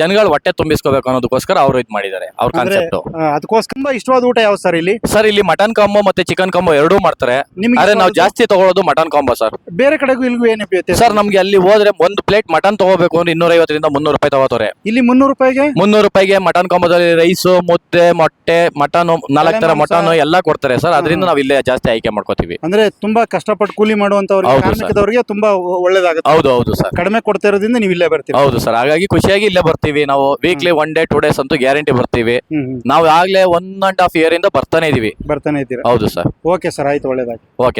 ಜನಗಳು ಹೊಟ್ಟೆ ತುಂಬಿಸ್ಕೋಬೇಕು ಅನ್ನೋದಕ್ಕೋಸ್ಕರ ಅವರು ಇದು ಮಾಡಿದ್ದಾರೆ ಅವ್ರ ಕಾನ್ಸೆಪ್ಟ್ ಅದಕ್ಕೋಸ್ಕರ ಇಷ್ಟವಾದ ಊಟ ಯಾವ್ದು ಸರ್ ಇಲ್ಲಿ? ಸರ್ ಇಲ್ಲಿ ಮಟನ್ ಕಾಂಬೋ ಮತ್ತೆ ಚಿಕನ್ ಕಾಂಬೋ ಎರಡೂ ಮಾಡ್ತಾರೆ. ಆದ್ರೆ ನಾವು ಜಾಸ್ತಿ ತಗೊಳ್ಳೋದು ಮಟನ್ ಕಾಂಬೋ ಸರ್. ಬೇರೆ ಕಡೆಗೂ ಏನು ಸರ್ ನಮ್ಗೆ ಅಲ್ಲಿ ಹೋದ್ರೆ ಒಂದು ಪ್ಲೇಟ್ ಮಟನ್ ತಗೋಬೇಕು ಅಂದ್ರೆ ಇನ್ನೂರ ಐವತ್ತರಿಂದ ಮುನ್ನೂರು ರೂಪಾಯಿ ತಗೋತಾರೆ ಇಲ್ಲಿ ಮುನ್ನೂರು ರೂಪಾಯಿಗೆ ಮುನ್ನೂರು ರೂಪಾಯಿಗೆ ಮಟನ್ ಕಾಂಬೋದಲ್ಲಿ ರೈಸ್ ಮುದ್ದೆ ಮೊಟ್ಟೆ ಮಟನ್ ನಾಲ್ಕು ತರ ಮಟನ್ ಎಲ್ಲ ಕೊಡ್ತಾರೆ ಸರ್. ಅದರಿಂದ ನಾವು ಇಲ್ಲೇ ಜಾಸ್ತಿ ಆಯ್ಕೆ ಮಾಡ್ಕೋತೀವಿ. ಅಂದ್ರೆ ತುಂಬಾ ಕಷ್ಟಪಟ್ಟು ಕೂಲಿ ಮಾಡುವಂತವ್ರಿಗೆ ಹೌದು ಸರ್. ಕಾರ್ಮಿಕದವರಿಗೆ ತುಂಬಾ ಒಳ್ಳೇದಾಗುತ್ತೆ. ಹೌದು ಹೌದು ಸರ್. ಕಡಿಮೆ ಕೊಡ್ತಾ ಇರೋದ್ರಿಂದ ನೀವು ಇಲ್ಲೇ ಬರ್ತೀವಿ ಹೌದು ಸರ್. ಹಾಗಾಗಿ ಖುಷಿಯಾಗಿ ಇಲ್ಲೇ ಬರ್ತೀವಿ ನಾವು. Weekly one day two days ಅಂತೂ ಗ್ಯಾರಂಟಿ ಬರ್ತೀವಿ. ಹ್ಮ್ ಹ್ಮ್. ನಾವು ಆಗ್ಲೇ ಒನ್ ಅಂಡ್ ಹಾಫ್ ಇಯರ್ ಇಂದ ಬರ್ತಾನೆ ಇದೀವಿ. ಬರ್ತಾನೆ ಇದ್ದೀರಾ? ಹೌದು ಸರ್. ಓಕೆ ಸರ್ ಆಯ್ತು ಒಳ್ಳೇದಾಗಿ ಓಕೆ.